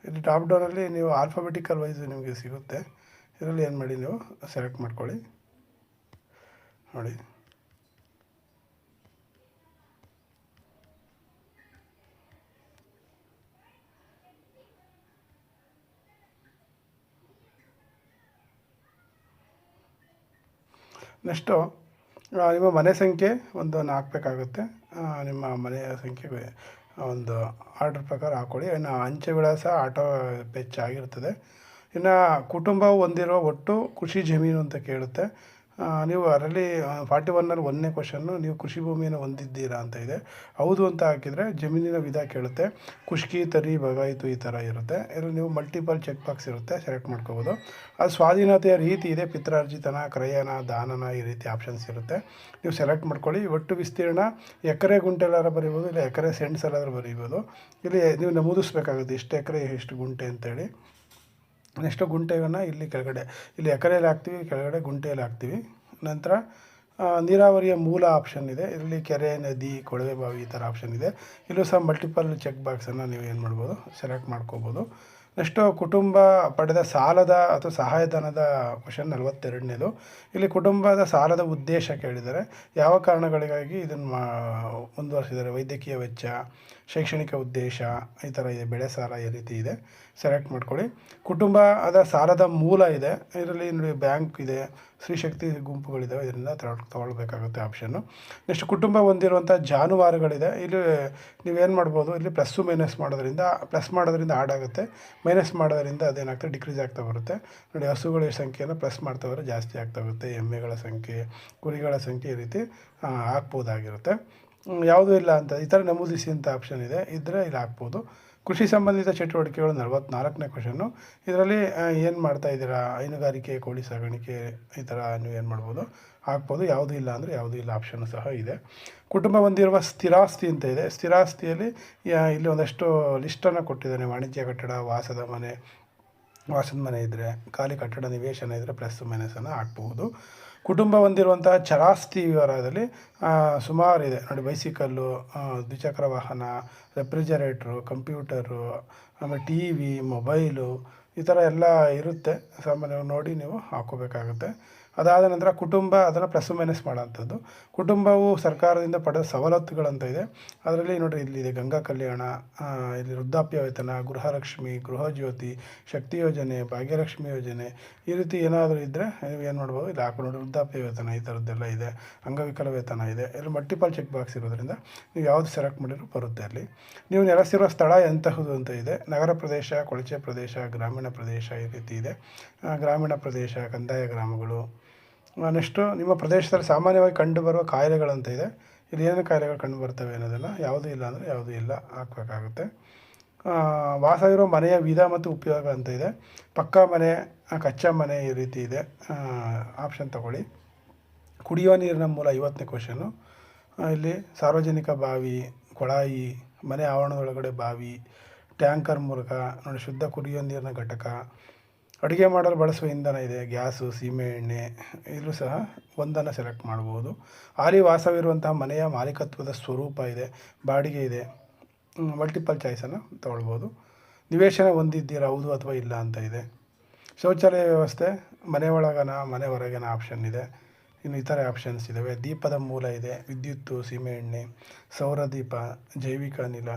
ಇಲ್ಲಿ ಡ್ರಾಪ್ ಡೌನಲ್ಲಿ ನೀವು ಆಲ್ಫಾಬೆಟಿಕಲ್ ವೈಸ್ ನಿಮಗೆ ಸಿಗುತ್ತೆ. ಇದರಲ್ಲಿ ಏನು ಮಾಡಿ ನೀವು? ಸೆಲೆಕ್ಟ್ ಮಾಡ್ಕೊಳ್ಳಿ. ನೋಡಿ. ನೆಕ್ಸ್ಟು ನಿಮ್ಮ ಮನೆ ಸಂಖ್ಯೆ ಒಂದು ಹಾಕಬೇಕಾಗುತ್ತೆ ನಿಮ್ಮ ಮನೆಯ ಸಂಖ್ಯೆ ಒಂದು ಆರ್ಡ್ರ್ ಪ್ರಕಾರ ಹಾಕ್ಕೊಳ್ಳಿ ಇನ್ನು ಅಂಚೆ ವಿಳಾಸ ಆಟೋ ಪೆಚ್ ಆಗಿರ್ತದೆ. ಇನ್ನು ಕುಟುಂಬ ಹೊಂದಿರುವ ಒಟ್ಟು ಕೃಷಿ ಜಮೀನು ಅಂತ ಕೇಳುತ್ತೆ. ನೀವು ಅದರಲ್ಲಿ ಫಾರ್ಟಿ ಒನ್ನಲ್ಲಿ ಒಂದನೇ ಕ್ವಶನ್ನು ನೀವು ಕೃಷಿ ಭೂಮಿಯನ್ನು ಹೊಂದಿದ್ದೀರಾ ಅಂತ ಇದೆ. ಹೌದು ಅಂತ ಹಾಕಿದರೆ ಜಮೀನಿನ ವಿಧ ಕೇಳುತ್ತೆ. ಕುಷ್ಕಿ ತರಿ, ಬಗಾಯಿತು ಈ ಥರ ಇರುತ್ತೆ. ಇದರಲ್ಲಿ ನೀವು ಮಲ್ಟಿಪಲ್ ಚೆಕ್ ಬಾಕ್ಸ್ ಇರುತ್ತೆ ಸೆಲೆಕ್ಟ್ ಮಾಡ್ಕೋಬೋದು. ಅದು ಸ್ವಾಧೀನತೆಯ ರೀತಿ ಇದೆ, ಪಿತ್ರಾರ್ಜಿತನ, ಕ್ರಯನ, ದಾನನ ಈ ರೀತಿ ಆಪ್ಷನ್ಸ್ ಇರುತ್ತೆ. ನೀವು ಸೆಲೆಕ್ಟ್ ಮಾಡ್ಕೊಳ್ಳಿ. ಒಟ್ಟು ವಿಸ್ತೀರ್ಣ ಎಕರೆ ಗುಂಟೆಲ್ಲಾದ್ರೂ ಬರಿಬೋದು, ಇಲ್ಲ ಎಕರೆ ಸೆಂಟ್ಸ್ ಬರೀಬೋದು. ಇಲ್ಲಿ ನೀವು ನಮೂದಿಸ್ಬೇಕಾಗುತ್ತೆ ಇಷ್ಟು ಎಕರೆ ಎಷ್ಟು ಗುಂಟೆ ಅಂತೇಳಿ. ನೆಕ್ಸ್ಟು ಗುಂಟೆಯನ್ನು ಇಲ್ಲಿ ಕೆಳಗಡೆ, ಇಲ್ಲಿ ಎಕರೆಯಲ್ಲಿ ಹಾಕ್ತೀವಿ, ಕೆಳಗಡೆ ಗುಂಟೆಯಲ್ಲಿ ಹಾಕ್ತೀವಿ. ನಂತರ ನೀರಾವರಿಯ ಮೂಲ ಆಪ್ಷನ್ ಇದೆ. ಇಲ್ಲಿ ಕೆರೆ, ನದಿ, ಕೊಳವೆ ಬಾವಿ ಈ ಥರ ಆಪ್ಷನ್ ಇದೆ. ಇಲ್ಲೂ ಸಹ ಮಲ್ಟಿಪಲ್ ಚೆಕ್ ಬಾಕ್ಸನ್ನು ನೀವು ಏನು ಮಾಡ್ಬೋದು? ಸೆಲೆಕ್ಟ್ ಮಾಡ್ಕೋಬೋದು. ನೆಕ್ಸ್ಟು ಕುಟುಂಬ ಪಡೆದ ಸಾಲದ ಅಥವಾ ಸಹಾಯಧನದ ಕ್ವಶನ್ ನಲವತ್ತೆರಡನೇದು. ಇಲ್ಲಿ ಕುಟುಂಬದ ಸಾಲದ ಉದ್ದೇಶ ಕೇಳಿದರೆ ಯಾವ ಕಾರಣಗಳಿಗಾಗಿ ಇದನ್ನು ಮಾ ವೈದ್ಯಕೀಯ ವೆಚ್ಚ ಶೈಕ್ಷಣಿಕ ಉದ್ದೇಶ, ಈ ಥರ ಇದೆ, ಬೆಳೆ ಸಾಲ ಈ ರೀತಿ ಇದೆ. ಸೆಲೆಕ್ಟ್ ಮಾಡ್ಕೊಳ್ಳಿ. ಕುಟುಂಬ ಅದರ ಸಾಲದ ಮೂಲ ಇದೆ. ಇದರಲ್ಲಿ ನೋಡಿ ಬ್ಯಾಂಕ್ ಇದೆ ಸ್ತ್ರೀಶಕ್ತಿ ಗುಂಪುಗಳಿದ್ದಾವೆ ಇದರಿಂದ ತಗೊಳ್ ತೊಗೊಳ್ಬೇಕಾಗುತ್ತೆ ಆಪ್ಷನ್ನು ನೆಕ್ಸ್ಟ್ ಕುಟುಂಬ ಹೊಂದಿರುವಂಥ ಜಾನುವಾರುಗಳಿದೆ. ಇಲ್ಲಿ ನೀವೇನು ಮಾಡ್ಬೋದು? ಇಲ್ಲಿ ಪ್ಲಸ್ಸು ಮೈನಸ್ ಮಾಡೋದ್ರಿಂದ ಪ್ಲಸ್ ಮಾಡೋದ್ರಿಂದ ಆಡ್ ಆಗುತ್ತೆ. ಮೈನಸ್ ಮಾಡೋದ್ರಿಂದ ಅದೇನಾಗ್ತದೆ? ಡಿಕ್ರೀಸ್ ಆಗ್ತಾ ಬರುತ್ತೆ. ನೋಡಿ, ಹಸುಗಳ ಸಂಖ್ಯೆಯನ್ನು ಪ್ಲಸ್ ಮಾಡ್ತಾ ಜಾಸ್ತಿ ಆಗ್ತಾ ಹೋಗುತ್ತೆ ಎಮ್ಮೆಗಳ ಸಂಖ್ಯೆ, ಕುರಿಗಳ ಸಂಖ್ಯೆ ಈ ರೀತಿ ಹಾಕ್ಬೋದಾಗಿರುತ್ತೆ. ಯಾವುದೂ ಇಲ್ಲ ಅಂತ. ಈ ಥರ ನಮೂದಿಸಿ ಅಂತ ಆಪ್ಷನ್ ಇದೆ. ಇದ್ದರೆ ಇಲ್ಲಿ ಹಾಕ್ಬೋದು. ಕೃಷಿ ಸಂಬಂಧಿತ ಚಟುವಟಿಕೆಗಳು ನಲವತ್ನಾಲ್ಕನೇ ಕ್ವಶನ್ನು ಇದರಲ್ಲಿ ಏನು ಮಾಡ್ತಾ ಇದ್ದೀರಾ? ಹೈನುಗಾರಿಕೆ, ಕೋಳಿ ಸಾಗಾಣಿಕೆ ಈ ಥರ ನೀವು ಏನು ಮಾಡ್ಬೋದು? ಹಾಕ್ಬೋದು. ಯಾವುದೂ ಇಲ್ಲ ಅಂದರೆ ಯಾವುದೂ ಇಲ್ಲ ಆಪ್ಷನ್ ಸಹ ಇದೆ. ಕುಟುಂಬ ಹೊಂದಿರುವ ಸ್ಥಿರಾಸ್ತಿ ಅಂತ ಇದೆ. ಸ್ಥಿರಾಸ್ತಿಯಲ್ಲಿ ಇಲ್ಲಿ ಒಂದಷ್ಟು ಲಿಸ್ಟನ್ನು ಕೊಟ್ಟಿದ್ದಾನೆ. ವಾಣಿಜ್ಯ ಕಟ್ಟಡ, ವಾಸದ ಮನೆ ವಾಸದ ಮನೆ ಇದ್ದರೆ ಖಾಲಿ ಕಟ್ಟಡ, ನಿವೇಶನ ಇದ್ದರೆ ಪ್ಲಸ್ ಮೈನಸನ್ನು ಹಾಕ್ಬಹುದು ಕುಟುಂಬ ಹೊಂದಿರುವಂತಹ ಚರಾಸ್ತಿ ವಿವರದಲ್ಲಿ ಇದೆ. ನೋಡಿ, ಬೈಸಿಕಲ್ಲು ದ್ವಿಚಕ್ರ ವಾಹನ, ರೆಫ್ರಿಜರೇಟ್ರು, ಕಂಪ್ಯೂಟರು, ಆಮೇಲೆ ಟಿ ವಿ, ಮೊಬೈಲು ಈ ಥರ ಎಲ್ಲ ಇರುತ್ತೆ. ಸಾಮಾನ್ಯವಾಗಿ ನೋಡಿ ನೀವು ಹಾಕ್ಕೋಬೇಕಾಗುತ್ತೆ. ಅದಾದ ನಂತರ ಕುಟುಂಬ ಅದನ್ನು ಪ್ಲಸ್ ಮೈನಸ್ ಮಾಡೋಂಥದ್ದು ಕುಟುಂಬವು ಸರ್ಕಾರದಿಂದ ಪಡೆದ ಸವಲತ್ತುಗಳಂತ ಇದೆ ಅದರಲ್ಲಿ ನೋಡಿರಿ, ಇಲ್ಲಿದೆ ಗಂಗಾ ಕಲ್ಯಾಣ ಇಲ್ಲಿ ವೃದ್ಧಾಪ್ಯ ವೇತನ ಗೃಹಲಕ್ಷ್ಮಿ, ಗೃಹಜ್ಯೋತಿ, ಶಕ್ತಿ ಯೋಜನೆ, ಭಾಗ್ಯಲಕ್ಷ್ಮಿ ಯೋಜನೆ, ಈ ರೀತಿ ಏನಾದರೂ ಇದ್ದರೆ ನೀವು ಏನು ಮಾಡ್ಬೋದು? ಇಲ್ಲಿ ಹಾಕೊಂಡು ನೋಡಿ ವೃದ್ಧಾಪ್ಯ ವೇತನ ಈ ಥರದ್ದೆಲ್ಲ ಇದೆ. ಅಂಗವಿಕಲ ವೇತನ ಇದೆ. ಇಲ್ಲಿ ಮಲ್ಟಿಪಲ್ ಚೆಕ್ ಬಾಕ್ಸ್ ಇರೋದ್ರಿಂದ ನೀವು ಯಾವುದು ಸೆಲೆಕ್ಟ್ ಮಾಡಿದ್ರು ಬರುತ್ತೆ ಅಲ್ಲಿ. ನೀವು ನೆಲೆಸಿರುವ ಸ್ಥಳ ಎಂತಹುದು ಅಂತ ಇದೆ. ನಗರ ಪ್ರದೇಶ, ಕೊಳಚೆ ಪ್ರದೇಶ, ಗ್ರಾಮೀಣ ಪ್ರದೇಶ ಈ ರೀತಿ ಇದೆ. ಗ್ರಾಮೀಣ ಪ್ರದೇಶ, ಕಂದಾಯ ಗ್ರಾಮಗಳು ನೆಕ್ಸ್ಟು ನಿಮ್ಮ ಪ್ರದೇಶದಲ್ಲಿ ಸಾಮಾನ್ಯವಾಗಿ ಕಂಡುಬರುವ ಕಾಯಿಲೆಗಳಂತ ಇದೆ ಇಲ್ಲಿ ಏನೇನು ಕಾಯಿಲೆಗಳು ಕಂಡು ಬರ್ತವೆ ಅನ್ನೋದನ್ನು ಯಾವುದೂ ಇಲ್ಲ ಅಂದರೆ ಯಾವುದೂ ಇಲ್ಲ ಹಾಕಬೇಕಾಗುತ್ತೆ. ವಾಸ ಇರೋ ಮನೆಯ ವಿಧ ಮತ್ತು ಉಪಯೋಗ ಅಂತ ಇದೆ. ಪಕ್ಕಾ ಮನೆ ಕಚ್ಚಾ ಮನೆ ಈ ರೀತಿ ಇದೆ. ಆಪ್ಷನ್ ತಗೊಳ್ಳಿ. ಕುಡಿಯುವ ನೀರಿನ ಮೂಲ ಐವತ್ತನೇ ಕ್ವಶನು ಇಲ್ಲಿ ಸಾರ್ವಜನಿಕ ಬಾವಿ, ಕೊಳಾಯಿ, ಮನೆ ಆವರಣದೊಳಗಡೆ ಬಾವಿ, ಟ್ಯಾಂಕರ್ ಮೂಲಕ, ನೋಡಿ ಶುದ್ಧ ಕುಡಿಯೋ ನೀರಿನ ಘಟಕ ಅಡುಗೆ ಮಾಡಲು ಬಳಸುವ ಇಂಧನ ಇದೆ. ಗ್ಯಾಸು, ಸೀಮೆ ಎಣ್ಣೆ ಇಲ್ಲೂ ಸಹ ಒಂದನ್ನು ಸೆಲೆಕ್ಟ್ ಮಾಡ್ಬೋದು. ಆಲಿ ವಾಸವಿರುವಂತಹ ಮನೆಯ ಮಾಲೀಕತ್ವದ ಸ್ವರೂಪ ಇದೆ, ಬಾಡಿಗೆ ಇದೆ. ಮಲ್ಟಿಪಲ್ ಚಾಯ್ಸನ್ನು ತೊಗೊಳ್ಬೋದು. ನಿವೇಶನ ಹೊಂದಿದ್ದೀರ, ಹೌದು ಅಥವಾ ಇಲ್ಲ ಅಂತ ಇದೆ. ಶೌಚಾಲಯ ವ್ಯವಸ್ಥೆ ಮನೆ ಒಳಗನ, ಮನೆ ಹೊರಗಿನ ಆಪ್ಷನ್ ಇದೆ. ಇನ್ನು ಇತರೆ ಆಪ್ಷನ್ಸ್ ಇದ್ದಾವೆ ದೀಪದ ಮೂಲ ಇದೆ ವಿದ್ಯುತ್ತು ಸೀಮೆಎಣ್ಣೆ ಸೌರ ದೀಪ, ಜೈವಿಕ ಅನಿಲ.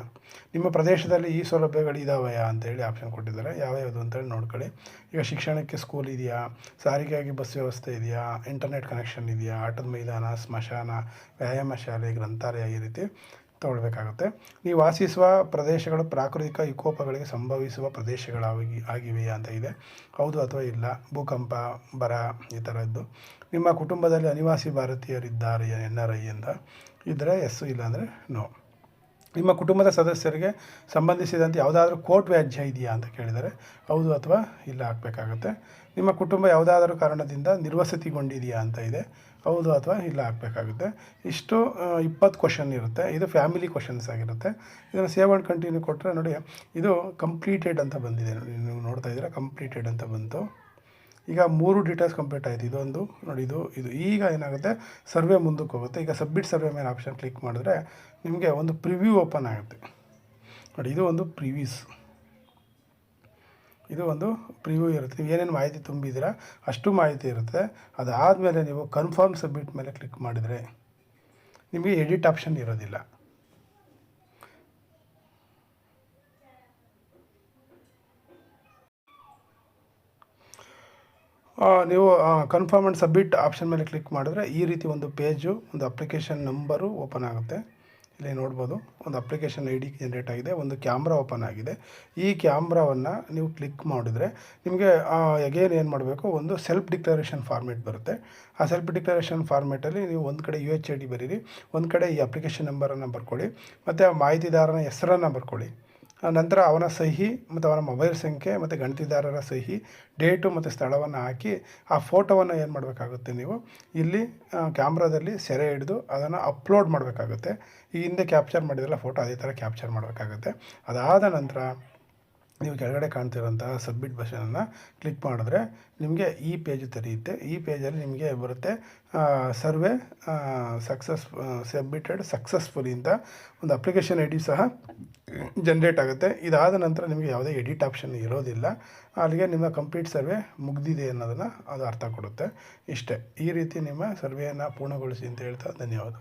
ನಿಮ್ಮ ಪ್ರದೇಶದಲ್ಲಿ ಈ ಸೌಲಭ್ಯಗಳು ಇದಾವೆಯಾ ಅಂತೇಳಿ ಆಪ್ಷನ್ ಕೊಟ್ಟಿದ್ದಾರೆ. ಯಾವ್ಯಾವುದು ಅಂತೇಳಿ ನೋಡ್ಕೊಳ್ಳಿ. ಈಗ ಶಿಕ್ಷಣಕ್ಕೆ ಸ್ಕೂಲ್ ಇದೆಯಾ? ಸಾರಿಗೆಗಾಗಿ ಬಸ್ ವ್ಯವಸ್ಥೆ ಇದೆಯಾ? ಇಂಟರ್ನೆಟ್ ಕನೆಕ್ಷನ್ ಇದೆಯಾ? ಆಟದ ಮೈದಾನ, ಸ್ಮಶಾನ, ವ್ಯಾಯಾಮ ಶಾಲೆ, ಗ್ರಂಥಾಲಯ ಈ ರೀತಿ ತಗೊಳ್ಬೇಕಾಗುತ್ತೆ. ನೀವು ವಾಸಿಸುವ ಪ್ರದೇಶಗಳು ಪ್ರಾಕೃತಿಕ ವಿಕೋಪಗಳಿಗೆ ಸಂಭವಿಸುವ ಪ್ರದೇಶಗಳಾಗಿ, ಆಗಿವೆಯಾ ಅಂತ ಇದೆ. ಹೌದು ಅಥವಾ ಇಲ್ಲ? ಭೂಕಂಪ, ಬರ ಈ ಥರದ್ದು ನಿಮ್ಮ ಕುಟುಂಬದಲ್ಲಿ ಅನಿವಾಸಿ ಭಾರತೀಯರಿದ್ದಾರೆ ಎನ್ ಆರ್ ಐ ಅಂತ ಇದ್ದರೆ ಎಸ್ ಇಲ್ಲಾಂದರೆ ನೋ. ನಿಮ್ಮ ಕುಟುಂಬದ ಸದಸ್ಯರಿಗೆ ಸಂಬಂಧಿಸಿದಂತೆ ಯಾವುದಾದ್ರೂ ಕೋರ್ಟ್ ವ್ಯಾಜ್ಯ ಇದೆಯಾ ಅಂತ ಕೇಳಿದರೆ, ಹೌದು ಅಥವಾ ಇಲ್ಲ ಹಾಕಬೇಕಾಗುತ್ತೆ. ನಿಮ್ಮ ಕುಟುಂಬ ಯಾವುದಾದರೂ ಕಾರಣದಿಂದ ನಿರ್ವಸತಿಗೊಂಡಿದೆಯಾ ಅಂತ ಇದೆ, ಹೌದು ಅಥವಾ ಇಲ್ಲ ಹಾಕಬೇಕಾಗುತ್ತೆ. ಇಷ್ಟು ಇಪ್ಪತ್ತು ಕ್ವಶನ್ ಇರುತ್ತೆ. ಇದು ಫ್ಯಾಮಿಲಿ ಕ್ವಶನ್ಸ್ ಆಗಿರುತ್ತೆ. ಇದನ್ನು ಸೇವ್ ಆ್ಯಂಡ್ ಕಂಟಿನ್ಯೂ ಕೊಟ್ಟರೆ ನೋಡಿ, ಇದು ಕಂಪ್ಲೀಟೆಡ್ ಅಂತ ಬಂದಿದೆ. ನೋಡಿ ನೀವು ನೋಡ್ತಾ ಇದ್ದೀರಾ ಕಂಪ್ಲೀಟೆಡ್ ಅಂತ ಬಂತು. ಈಗ ಮೂರು ಡೀಟೇಲ್ಸ್ ಕಂಪ್ಲೀಟ್ ಆಯಿತು. ಇದೊಂದು, ನೋಡಿ ಇದು ಇದು. ಈಗ ಏನಾಗುತ್ತೆ? ಸರ್ವೆ ಮುಂದಕ್ಕೆ ಹೋಗುತ್ತೆ. ಈಗ ಸಬ್ಮಿಟ್ ಸರ್ವೆ ಮೇಲೆ ಆಪ್ಷನ್ ಕ್ಲಿಕ್ ಮಾಡಿದ್ರೆ ನಿಮಗೆ ಒಂದು ಪ್ರಿವ್ಯೂ ಓಪನ್ ಆಗುತ್ತೆ. ನೋಡಿ, ಇದು ಒಂದು ಪ್ರಿವ್ಯೂಸ್ ಇದು ಒಂದು ಪ್ರಿವ್ಯೂ ಇರುತ್ತೆ. ನೀವು ಏನೇನು ಮಾಹಿತಿ ತುಂಬಿದ್ದೀರಾ, ಅಷ್ಟು ಮಾಹಿತಿ ಇರುತ್ತೆ. ಅದಾದಮೇಲೆ ನೀವು ಕನ್ಫರ್ಮ್ ಸಬ್ಮಿಟ್ ಮೇಲೆ ಕ್ಲಿಕ್ ಮಾಡಿದರೆ ನಿಮಗೆ ಎಡಿಟ್ ಆಪ್ಷನ್ ಇರೋದಿಲ್ಲ. ನೀವು ಕನ್ಫರ್ಮ್ ಆ್ಯಂಡ್ ಸಬ್ಮಿಟ್ ಆಪ್ಷನ್ ಮೇಲೆ ಕ್ಲಿಕ್ ಮಾಡಿದ್ರೆ ಈ ರೀತಿ ಒಂದು ಪೇಜು ಒಂದು ಅಪ್ಲಿಕೇಶನ್ ನಂಬರು ಓಪನ್ ಆಗುತ್ತೆ. ಇಲ್ಲಿ ನೋಡ್ಬೋದು, ಒಂದು ಅಪ್ಲಿಕೇಶನ್ ಐ ಡಿ ಜನ್ರೇಟ್ ಆಗಿದೆ, ಒಂದು ಕ್ಯಾಮ್ರಾ ಓಪನ್ ಆಗಿದೆ. ಈ ಕ್ಯಾಮ್ರಾವನ್ನು ನೀವು ಕ್ಲಿಕ್ ಮಾಡಿದರೆ ನಿಮಗೆ ಅಗೇನ್ ಏನು ಮಾಡಬೇಕು, ಒಂದು ಸೆಲ್ಫ್ ಡಿಕ್ಲರೇಷನ್ ಫಾರ್ಮೇಟ್ ಬರುತ್ತೆ. ಆ ಸೆಲ್ಫ್ ಡಿಕ್ಲರೇಷನ್ ಫಾರ್ಮೇಟಲ್ಲಿ ನೀವು ಒಂದು ಕಡೆ ಯು ಎಚ್ ಐ ಡಿ ಬರೀರಿ, ಒಂದು ಕಡೆ ಈ ಅಪ್ಲಿಕೇಶನ್ ನಂಬರನ್ನು ಬರ್ಕೊಳ್ಳಿ, ಮತ್ತು ಆ ಮಾಹಿತಿದಾರನ ಹೆಸರನ್ನು ಬರ್ಕೊಳ್ಳಿ. ನಂತರ ಅವನ ಸಹಿ ಮತ್ತು ಅವನ ಮೊಬೈಲ್ ಸಂಖ್ಯೆ ಮತ್ತು ಗಣತಿದಾರರ ಸಹಿ, ಡೇಟು ಮತ್ತು ಸ್ಥಳವನ್ನು ಹಾಕಿ ಆ ಫೋಟೋವನ್ನು ಏನು ಮಾಡಬೇಕಾಗುತ್ತೆ ನೀವು? ಇಲ್ಲಿ ಕ್ಯಾಮ್ರಾದಲ್ಲಿ ಸೆರೆ ಹಿಡಿದು ಅದನ್ನು ಅಪ್ಲೋಡ್ ಮಾಡಬೇಕಾಗುತ್ತೆ. ಈ ಹಿಂದೆ ಕ್ಯಾಪ್ಚರ್ ಮಾಡಿದ್ರಲ್ಲ ಫೋಟೋ ಅದೇ ಥರ ಕ್ಯಾಪ್ಚರ್ ಮಾಡಬೇಕಾಗುತ್ತೆ. ಅದಾದ ನಂತರ ನೀವು ಕೆಳಗಡೆ ಕಾಣ್ತಿರೋಂತಹ ಸಬ್ಮಿಟ್ ಬಟನನ್ನು ಕ್ಲಿಕ್ ಮಾಡಿದ್ರೆ ನಿಮಗೆ ಈ ಪೇಜ್ ತೆರೆಯುತ್ತೆ. ಈ ಪೇಜಲ್ಲಿ ನಿಮಗೆ ಬರುತ್ತೆ ಸರ್ವೆ ಸಕ್ಸಸ್ ಸಬ್ಮಿಟೆಡ್ ಸಕ್ಸಸ್ಫುಲಿ ಅಂತ ಒಂದು ಅಪ್ಲಿಕೇಶನ್ ಐ ಡಿ ಸಹ ಜನ್ರೇಟ್ ಆಗುತ್ತೆ. ಇದಾದ ನಂತರ ನಿಮಗೆ ಯಾವುದೇ ಎಡಿಟ್ ಆಪ್ಷನ್ ಇರೋದಿಲ್ಲ. ಅಲ್ಲಿಗೆ ನಿಮ್ಮ ಕಂಪ್ಲೀಟ್ ಸರ್ವೆ ಮುಗ್ದಿದೆ ಅನ್ನೋದನ್ನು ಅದು ಅರ್ಥ ಕೊಡುತ್ತೆ. ಇಷ್ಟೇ. ಈ ರೀತಿ ನಿಮ್ಮ ಸರ್ವೆಯನ್ನು ಪೂರ್ಣಗೊಳಿಸಿ ಅಂತ ಹೇಳ್ತಾ ಧನ್ಯವಾದ.